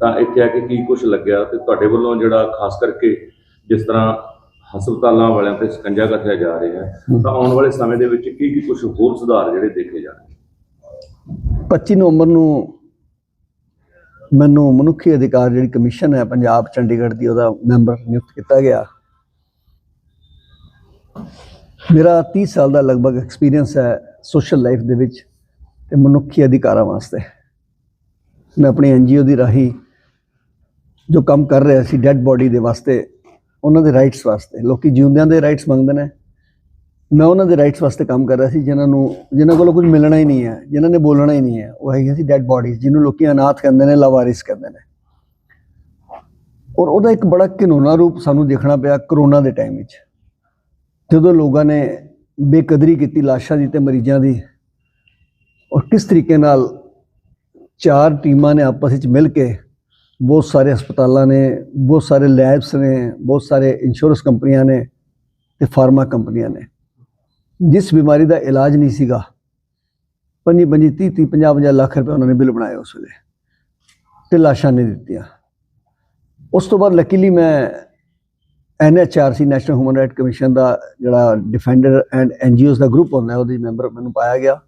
ਤਾਂ ਇੱਥੇ ਆ ਕੇ ਕੀ ਕੁਝ ਲੱਗਿਆ ਤੇ ਤੁਹਾਡੇ ਵੱਲੋਂ ਜਿਹੜਾ ਖਾਸ ਕਰਕੇ ਜਿਸ ਤਰ੍ਹਾਂ ਹਸਪਤਾਲਾਂ ਵਾਲਿਆਂ ਤੇ ਸਕੰਜਾ ਕੱਸਿਆ ਜਾ ਰਿਹਾ ਹੈ ਤਾਂ ਆਉਣ ਵਾਲੇ ਸਮੇਂ ਦੇ ਵਿੱਚ ਕੀ ਕੀ ਕੁਝ ਹੋਰ ਸੁਧਾਰ ਜਿਹੜੇ ਦੇਖੇ ਜਾਣਗੇ 25 ਨਵੰਬਰ ਨੂੰ ਮੈਨੂੰ ਮਨੁੱਖੀ ਅਧਿਕਾਰ ਜਿਹੜੀ ਕਮਿਸ਼ਨ ਹੈ ਪੰਜਾਬ ਚੰਡੀਗੜ੍ਹ ਦੀ ਉਹਦਾ ਮੈਂਬਰ ਨਿਯੁਕਤ ਕੀਤਾ ਗਿਆ। ਮੇਰਾ 30 ਸਾਲ ਦਾ ਲਗਭਗ ਐਕਸਪੀਰੀਅੰਸ ਹੈ ਸੋਸ਼ਲ ਲਾਈਫ ਦੇ ਵਿੱਚ ਤੇ ਮਨੁੱਖੀ ਅਧਿਕਾਰਾਂ ਵਾਸਤੇ। ਮੈਂ ਆਪਣੀ ਐਨਜੀਓ ਦੀ ਰਾਹੀਂ ਜੋ ਕੰਮ ਕਰ ਰਿਹਾ ਸੀ ਡੈੱਡ ਬੋਡੀ ਦੇ ਵਾਸਤੇ, ਉਹਨਾਂ ਦੇ ਰਾਈਟਸ ਵਾਸਤੇ, ਲੋਕੀ ਜਿਉਂਦਿਆਂ ਦੇ ਰਾਈਟਸ ਮੰਗਦੇ ਨੇ। ਮੈਂ ਉਹਨਾਂ ਦੇ ਰਾਈਟਸ ਵਾਸਤੇ ਕੰਮ ਕਰ ਰਿਹਾ ਸੀ, ਜਿਨ੍ਹਾਂ ਨੂੰ, ਜਿਨ੍ਹਾਂ ਕੋਲੋਂ ਕੁਝ ਮਿਲਣਾ ਹੀ ਨਹੀਂ ਹੈ, ਜਿਨ੍ਹਾਂ ਨੇ ਬੋਲਣਾ ਹੀ ਨਹੀਂ ਹੈ। ਉਹ ਹੈਗੀਆਂ ਸੀ ਡੈੱਡ ਬੋਡੀਜ਼ ਜਿਹਨੂੰ ਲੋਕੀ ਅਨਾਥ ਕਹਿੰਦੇ ਨੇ, ਲਾਵਾਰਿਸ ਕਹਿੰਦੇ ਨੇ। ਔਰ ਉਹਦਾ ਇੱਕ ਬੜਾ ਘਿਨੌਣਾ ਰੂਪ ਸਾਨੂੰ ਦੇਖਣਾ ਪਿਆ ਕਰੋਨਾ ਦੇ ਟਾਈਮ ਵਿੱਚ। ਜਦੋਂ ਲੋਕਾਂ ਨੇ ਬੇਕਦਰੀ ਕੀਤੀ ਲਾਸ਼ਾਂ ਦੀ ਤੇ ਮਰੀਜ਼ਾਂ ਦੀ, ਔਰ ਕਿਸ ਤਰੀਕੇ ਨਾਲ ਚਾਰ ਟੀਮਾਂ ਨੇ ਆਪਸ ਵਿੱਚ ਮਿਲ ਕੇ ਬਹੁਤ ਸਾਰੇ ਹਸਪਤਾਲਾਂ ਨੇ, ਬਹੁਤ ਸਾਰੇ ਲੈਬਸ ਨੇ, ਬਹੁਤ ਸਾਰੇ ਇੰਸ਼ੋਰੈਂਸ ਕੰਪਨੀਆਂ ਨੇ ਤੇ ਫਾਰਮਾ ਕੰਪਨੀਆਂ ਨੇ। ਜਿਸ ਬਿਮਾਰੀ ਦਾ ਇਲਾਜ ਨਹੀਂ ਸੀਗਾ ਪੰਜੀ ਪੰਜੀ 30 30 50 ਲੱਖ ਰੁਪਏ ਉਹਨਾਂ ਨੇ ਬਿੱਲ ਬਣਾਏ ਉਸ ਵੇਲੇ ਤੇ ਲਾਸ਼ਾਂ ਨਹੀਂ ਦਿੱਤੀਆਂ। ਉਸ ਤੋਂ ਬਾਅਦ ਲੱਕੀਲੀ ਮੈਂ NHRC national human right commission ਦਾ ਜਿਹੜਾ ਡਿਫੈਂਡਰ ਐਂਡ ਐਨਜੀਓਜ਼ ਦਾ ਗਰੁੱਪ ਹੁੰਦਾ ਹੈ, ਉਹਦੇ ਮੈਂਬਰ ਮੈਨੂੰ ਪਾਇਆ ਗਿਆ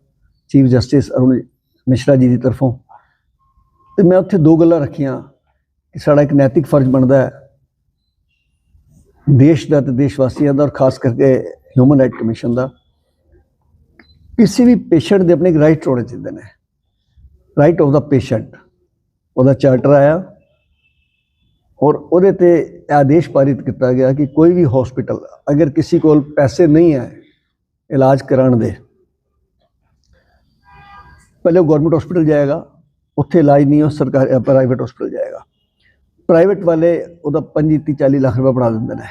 ਚੀਫ ਜਸਟਿਸ ਅਰੁਣ ਮਿਸ਼ਰਾ ਜੀ ਦੀ ਤਰਫੋਂ। ਤੇ ਮੈਂ ਉੱਥੇ ਦੋ ਗੱਲਾਂ ਰੱਖੀਆਂ ਕਿ ਸਾਡਾ ਇੱਕ ਨੈਤਿਕ ਫਰਜ਼ ਬਣਦਾ ਹੈ, ਦੇਸ਼ ਦਾ ਤੇ ਦੇਸ਼ ਵਾਸੀਆਂ ਦਾ ਔਰ ਖਾਸ ਕਰਕੇ ਹਿਊਮਨ ਰਾਈਟ ਕਮਿਸ਼ਨ ਦਾ। ਕਿਸੇ ਵੀ ਪੇਸ਼ੈਂਟ ਦੇ ਆਪਣੇ ਰਾਈਟ ਹੋਣੇ ਚਾਹੀਦੇ ਨੇ। ਰਾਈਟ ਆਫ ਦਾ ਪੇਸ਼ੈਂਟ ਉਹਦਾ ਚਾਰਟਰ ਆਇਆ ਔਰ ਉਹਦੇ ਤੇ ਆਦੇਸ਼ ਪਾਰਿਤ ਕੀਤਾ ਗਿਆ ਕਿ ਕੋਈ ਵੀ ਹਸਪੀਟਲ ਅਗਰ ਕਿਸੇ ਕੋਲ ਪੈਸੇ ਨਹੀਂ ਹੈ, ਇਲਾਜ ਕਰਾਉਣ ਦੇ, ਪਹਿਲੇ ਗਵਰਨਮੈਂਟ ਹਸਪੀਟਲ ਜਾਏਗਾ। ਉੱਥੇ ਇਲਾਜ ਨਹੀਂ ਹੋ ਸਰਕਾਰੀ ਪ੍ਰਾਈਵੇਟ ਹਸਪੀਟਲ ਜਾਏਗਾ। ਪ੍ਰਾਈਵੇਟ ਵਾਲੇ ਉਹਦਾ 25 30 40 ਲੱਖ ਰੁਪਏ ਬਣਾ ਦਿੰਦੇ ਨੇ।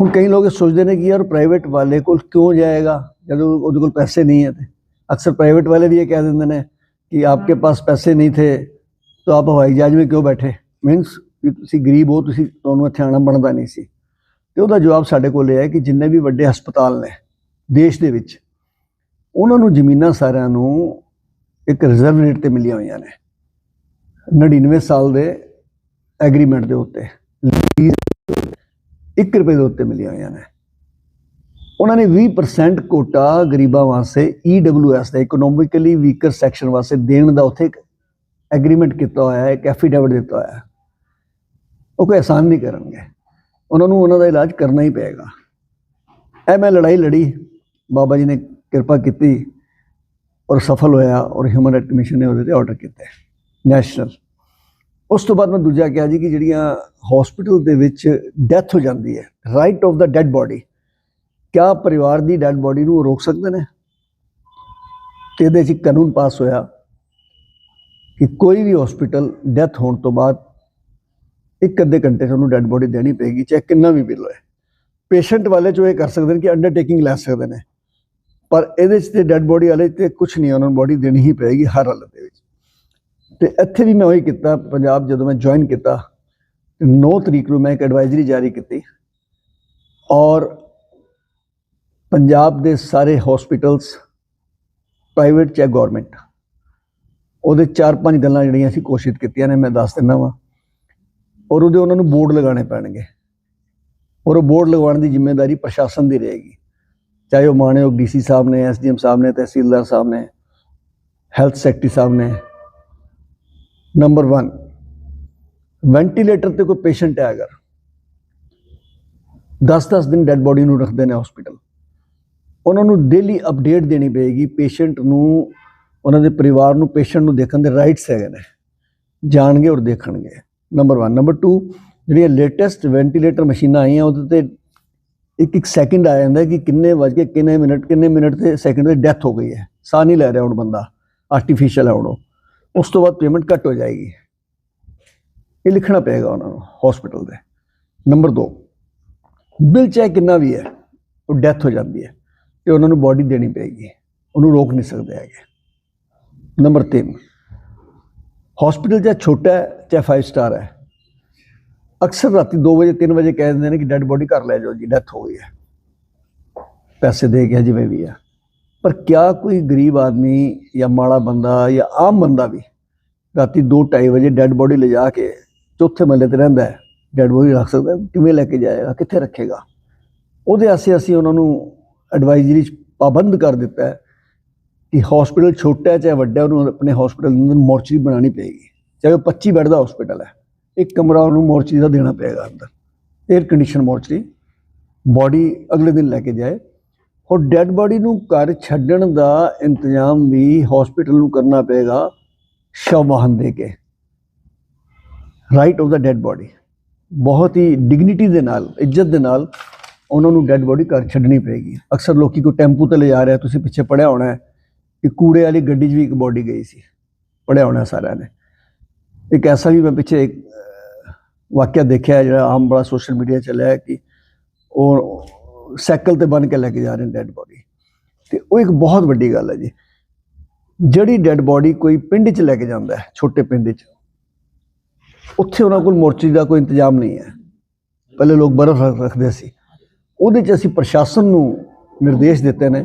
ਹੁਣ ਕਈ ਲੋਕ ਇਹ ਸੋਚਦੇ ਨੇ ਕਿ ਯਾਰ ਪ੍ਰਾਈਵੇਟ ਵਾਲੇ ਕੋਲ ਕਿਉਂ ਜਾਏਗਾ? ਜਦੋਂ ਉਹਦੇ ਕੋਲ ਪੈਸੇ ਨਹੀਂ ਹੈ ਤੇ। ਅਕਸਰ ਪ੍ਰਾਈਵੇਟ ਵਾਲੇ ਵੀ ਇਹ ਕਹਿ ਦਿੰਦੇ ਨੇ ਕਿ ਆਪਕੇ ਪਾਸ ਪੈਸੇ ਨਹੀਂ ਥੇ ਤਾਂ ਆਪ ਹਵਾਈ ਜਹਾਜ਼ ਵਿੱਚ ਕਿਉਂ ਬੈਠੇ? ਮੀਨਸ ਕਿ ਤੁਸੀਂ ਗਰੀਬ ਹੋ ਤੁਸੀਂ ਤੁਹਾਨੂੰ ਇੱਥੇ ਆਉਣਾ ਬਣਦਾ ਨਹੀਂ ਸੀ। ਤੇ ਉਹਦਾ ਜਵਾਬ ਸਾਡੇ ਕੋਲ ਇਹ ਹੈ ਕਿ ਜਿੰਨੇ ਵੀ ਵੱਡੇ ਹਸਪਤਾਲ ਨੇ ਦੇਸ਼ ਦੇ ਵਿੱਚ ਉਹਨਾਂ ਨੂੰ ਜ਼ਮੀਨਾਂ ਸਾਰਿਆਂ ਨੂੰ ਇੱਕ ਰਿਜ਼ਰਵ ਰੇਟ ਤੇ ਮਿਲੀਆਂ ਹੋਈਆਂ ਨੇ। 99 ਸਾਲ ਦੇ ਐਗਰੀਮੈਂਟ ਦੇ ਉੱਤੇ। 1 ਰੁਪਏ ਦੇ ਉੱਤੇ ਮਿਲੀਆਂ ਹੋਈਆਂ ਨੇ। ਉਹਨਾਂ ਨੇ 20% ਕੋਟਾ ਗਰੀਬਾਂ ਵਾਸਤੇ EWS ਦਾ ਇਕਨੋਮਿਕਲੀ ਵੀਕਰ ਸੈਕਸ਼ਨ ਵਾਸਤੇ ਦੇਣ ਦਾ ਉੱਥੇ ਇੱਕ ਐਗਰੀਮੈਂਟ ਕੀਤਾ ਹੋਇਆ ਹੈ, ਇੱਕ ਐਫੀਡੇਵਿਟ ਦਿੱਤਾ ਹੋਇਆ ਹੈ। ਉਹ ਕੋਈ ਆਸਾਨ ਨਹੀਂ ਕਰਨਗੇ। ਉਹਨਾਂ ਨੂੰ ਉਹਨਾਂ ਦਾ ਇਲਾਜ ਕਰਨਾ ਹੀ ਪਏਗਾ। ਇਹ ਮੈਂ ਲੜਾਈ ਲੜੀ। ਬਾਬਾ ਜੀ ਨੇ ਕਿਰਪਾ ਕੀਤੀ। ਔਰ ਸਫਲ ਹੋਇਆ ਔਰ ਹਿਊਮਨ ਰਾਈਟ ਕਮਿਸ਼ਨ ਨੇ ਉਹਦੇ ਤੇ ਆਰਡਰ ਕੀਤੇ ਨੈਸ਼ਨਲ ਉਸ ਤੋਂ ਬਾਅਦ ਮੈਂ ਦੂਜਾ ਕਿਹਾ ਜੀ ਕਿ ਜਿਹੜੀਆਂ ਹਸਪੀਟਲ ਦੇ ਵਿੱਚ ਡੈਥ ਹੋ ਜਾਂਦੀ ਹੈ ਰਾਈਟ ਆਫ ਦਾ ਡੈੱਡ ਬੋਡੀ ਕਿਆ ਪਰਿਵਾਰ ਦੀ ਡੈੱਡ ਬੋਡੀ ਨੂੰ ਉਹ ਰੋਕ ਸਕਦੇ ਨੇ? ਤੇ ਇਹਦੇ 'ਚ ਕਾਨੂੰਨ ਪਾਸ ਹੋਇਆ ਕਿ ਕੋਈ ਵੀ ਹਸਪੀਟਲ ਡੈਥ ਹੋਣ ਤੋਂ ਬਾਅਦ ਇੱਕ ਅੱਧੇ ਘੰਟੇ ਤੁਹਾਨੂੰ ਡੈੱਡ ਡੈਡ ਬੋਡੀ ਦੇਣੀ ਪਏਗੀ, ਚਾਹੇ ਕਿੰਨਾ ਵੀ ਬਿੱਲ ਹੋਏ। ਪੇਸ਼ੈਂਟ ਵਾਲੇ ਚੋ ਇਹ ਕਰ ਸਕਦੇ ਨੇ ਕਿ ਅੰਡਰਟੇਕਿੰਗ ਲੈ ਸਕਦੇ ਨੇ। ਪਰ ਇਹਦੇ 'ਚ ਤੇ ਡੈੱਡ ਬੋਡੀ ਵਾਲੇ ਤੇ ਕੁਝ ਨਹੀਂ, ਉਹਨਾਂ ਨੂੰ ਬੋਡੀ ਦੇਣੀ ਹੀ ਪਏਗੀ ਹਰ ਹਾਲਤ ਦੇ ਵਿੱਚ। ਤੇ ਇੱਥੇ ਵੀ ਮੈਂ ਉਹੀ ਕੀਤਾ, ਪੰਜਾਬ ਜਦੋਂ ਮੈਂ ਜੁਆਇਨ ਕੀਤਾ 9 ਤਰੀਕ ਨੂੰ ਮੈਂ ਇੱਕ ਐਡਵਾਈਜ਼ਰੀ ਜਾਰੀ ਕੀਤੀ। ਔਰ ਪੰਜਾਬ ਦੇ ਸਾਰੇ ਹਸਪੀਟਲਸ ਪ੍ਰਾਈਵੇਟ ਚਾਹੇ ਗਵਰਨਮੈਂਟ ਉਹਦੇ ਚਾਰ ਪੰਜ ਗੱਲਾਂ ਜਿਹੜੀਆਂ ਅਸੀਂ ਕੋਸ਼ਿਸ਼ ਕੀਤੀਆਂ ਨੇ, ਮੈਂ ਦੱਸ ਦਿੰਦਾ ਵਾਂ। ਔਰ ਉਹਦੇ ਉਹਨਾਂ ਨੂੰ ਬੋਰਡ ਲਗਾਉਣੇ ਪੈਣਗੇ। ਔਰ ਉਹ ਬੋਰਡ ਲਗਾਉਣ ਦੀ ਜ਼ਿੰਮੇਵਾਰੀ ਪ੍ਰਸ਼ਾਸਨ ਦੀ ਰਹੇਗੀ। ਚਾਹੇ ਉਹ ਮਾਣਯੋਗ ਡੀਸੀ ਸਾਹਿਬ ਨੇ, ਐਸਡੀਐਮ ਸਾਹਿਬ ਨੇ, ਤਹਿਸੀਲਦਾਰ ਸਾਹਿਬ ਨੇ, ਹੈਲਥ ਸੈਕਟਰੀ ਸਾਹਿਬ ਨੇ। ਨੰਬਰ 1 ਵੈਂਟੀਲੇਟਰ ਤੇ ਕੋਈ ਪੇਸ਼ੈਂਟ ਹੈ ਅਗਰ 10-10 ਦਿਨ ਡੈੱਡ ਬੋਡੀ ਨੂੰ ਰੱਖਦੇ ਨੇ ਹਸਪੀਟਲ ਉਹਨਾਂ ਨੂੰ ਡੇਲੀ ਅਪਡੇਟ ਦੇਣੀ ਪਏਗੀ ਪੇਸ਼ੈਂਟ ਨੂੰ, ਉਹਨਾਂ ਦੇ ਪਰਿਵਾਰ ਨੂੰ ਪੇਸ਼ੈਂਟ ਨੂੰ ਦੇਖਣ ਦੇ ਰਾਈਟਸ ਹੈਗੇ ਨੇ। ਜਾਣਗੇ ਔਰ ਦੇਖਣਗੇ। ਨੰਬਰ 1 ਨੰਬਰ 2 ਜਿਹੜੀਆਂ ਲੇਟੈਸਟ ਵੈਂਟੀਲੇਟਰ ਮਸ਼ੀਨਾਂ ਆਈਆਂ, ਉਹਦੇ ਤੇ ਇੱਕ ਇੱਕ ਸੈਕਿੰਡ ਆ ਜਾਂਦਾ ਕਿ ਕਿੰਨੇ ਵਜ ਕੇ ਕਿੰਨੇ ਮਿੰਟ ਕਿੰਨੇ ਮਿੰਟ ਤੇ ਸੈਕਿੰਡ ਤੇ ਡੈਥ ਹੋ ਗਈ ਹੈ। ਸਾਹ ਨਹੀਂ ਲੈ ਰਿਹਾ ਹੁਣ ਬੰਦਾ। ਆਰਟੀਫੀਸ਼ੀਅਲ ਹੈ ਹੁਣ ਉਹ। ਉਸ ਤੋਂ ਬਾਅਦ ਪੇਮੈਂਟ ਘੱਟ ਹੋ ਜਾਏਗੀ। ਇਹ ਲਿਖਣਾ ਪਏਗਾ ਉਹਨਾਂ ਨੂੰ ਹਸਪੀਟਲ ਦੇ ਨੰਬਰ 2 ਬਿੱਲ ਚਾਹੇ ਕਿੰਨਾ ਵੀ ਹੈ, ਉਹ ਡੈਥ ਹੋ ਜਾਂਦੀ ਹੈ ਤੇ ਉਹਨਾਂ ਨੂੰ ਬੋਡੀ ਦੇਣੀ ਪਏਗੀ। ਉਹਨੂੰ ਰੋਕ ਨਹੀਂ ਸਕਦੇ ਹੈਗੇ। ਨੰਬਰ 3 ਹਸਪੀਟਲ ਚਾਹੇ ਛੋਟਾ ਹੈ, ਚਾਹੇ 5 ਸਟਾਰ ਹੈ ਅਕਸਰ ਰਾਤੀ 2 ਵਜੇ 3 ਵਜੇ ਕਹਿ ਦਿੰਦੇ ਨੇ ਕਿ ਡੈੱਡ ਬੋਡੀ ਘਰ ਲੈ ਜਾਓ ਜੀ ਡੈਥ ਹੋ ਗਈ ਹੈ। ਪੈਸੇ ਦੇ ਗਿਆ ਜਿਵੇਂ ਵੀ ਆ ਪਰ ਕਿਆ ਕੋਈ ਗਰੀਬ ਆਦਮੀ ਜਾਂ ਮਾੜਾ ਬੰਦਾ ਜਾਂ ਆਮ ਬੰਦਾ ਵੀ ਰਾਤੀ 2:30 ਵਜੇ ਡੈੱਡ ਬੋਡੀ ਲਿਜਾ ਕੇ ਚੌਥੇ ਮਹੱਲੇ ਤੇ ਰਹਿੰਦਾ ਹੈ ਡੈੱਡ ਬੋਡੀ ਰੱਖ ਸਕਦਾ ਕਿਵੇਂ ਲੈ ਕੇ ਜਾਏਗਾ, ਕਿੱਥੇ ਰੱਖੇਗਾ? ਉਹਦੇ ਆਸੇ ਅਸੀਂ ਉਹਨਾਂ ਨੂੰ ਐਡਵਾਈਜ਼ਰੀ 'ਚ ਪਾਬੰਦ ਕਰ ਦਿੱਤਾ ਹੈ ਕਿ ਹਸਪੀਟਲ ਛੋਟਾ ਚਾਹੇ ਵੱਡਾ ਉਹਨੂੰ ਆਪਣੇ ਹਸਪੀਟਲ ਅੰਦਰ ਮੋਰਚਰੀ ਬਣਾਉਣੀ ਪਏਗੀ। ਚਾਹੇ ਉਹ 25 ਬੈੱਡ ਦਾ ਹਸਪੀਟਲ ਹੈ। ਇੱਕ ਕਮਰਾ ਉਹਨੂੰ ਮੋਰਚਰੀ ਦਾ ਦੇਣਾ ਪਏਗਾ ਅੰਦਰ। Air condition mortuary. ਬਾਡੀ ਅਗਲੇ ਦਿਨ ਲੈ ਕੇ ਜਾਏ। ਔਰ ਡੈੱਡ ਬਾਡੀ ਨੂੰ ਘਰ ਛੱਡਣ ਦਾ ਇੰਤਜ਼ਾਮ ਵੀ ਹਸਪੀਟਲ ਨੂੰ ਕਰਨਾ ਪਏਗਾ ਸ਼ਵ ਵਾਹਨ ਦੇ ਕੇ। ਰਾਈਟ ਆਫ ਦਾ ਡੈੱਡ ਬਾਡੀ ਬਹੁਤ ਹੀ ਡਿਗਨਿਟੀ ਦੇ ਨਾਲ, ਇੱਜ਼ਤ ਦੇ ਨਾਲ ਉਹਨਾਂ ਨੂੰ ਡੈੱਡ ਬਾਡੀ ਘਰ ਛੱਡਣੀ ਪਏਗੀ। ਅਕਸਰ ਲੋਕੀ ਕੋ ਟੈਂਪੂ ਤੇ ਲੈ ਜਾ ਰਿਹਾ, ਤੁਸੀਂ ਪਿੱਛੇ ਪੜਿਆ ਹੋਣਾ ਹੈ ਕਿ ਕੂੜੇ ਵਾਲੀ ਗੱਡੀ 'ਚ ਵੀ ਇੱਕ ਬਾਡੀ ਗਈ ਸੀ। ਪੜਿਆ ਹੋਣਾ ਸਾਰਿਆਂ ਨੇ। ਇੱਕ ਐਸਾ ਵੀ ਮੈਂ ਪਿੱਛੇ ਇੱਕ ਵਾਕਿਆ ਦੇਖਿਆ ਜਿਹੜਾ ਆਮ ਬੜਾ ਸੋਸ਼ਲ ਮੀਡੀਆ ਚੱਲਿਆ ਕਿ ਉਹ ਸਾਈਕਲ ਤੇ ਬੰਨ ਕੇ ਲੈ ਕੇ ਜਾ ਰਹੇ ਨੇ ਡੈੱਡ ਬੋਡੀ ਤੇ ਉਹ ਇੱਕ ਬਹੁਤ ਵੱਡੀ ਗੱਲ ਹੈ ਜੀ। ਜਿਹੜੀ ਡੈੱਡ ਬੋਡੀ ਕੋਈ ਪਿੰਡ 'ਚ ਲੈ ਕੇ ਜਾਂਦਾ ਹੈ, ਛੋਟੇ ਪਿੰਡ 'ਚ, ਉੱਥੇ ਉਹਨਾਂ ਕੋਲ ਮੋਰਚੀ ਦਾ ਕੋਈ ਇੰਤਜ਼ਾਮ ਨਹੀਂ ਹੈ। ਪਹਿਲੇ ਲੋਕ ਬਰਫ਼ ਰੱਖਦੇ ਸੀ। ਉਹਦੇ 'ਚ ਅਸੀਂ ਪ੍ਰਸ਼ਾਸਨ ਨੂੰ ਨਿਰਦੇਸ਼ ਦਿੱਤੇ ਨੇ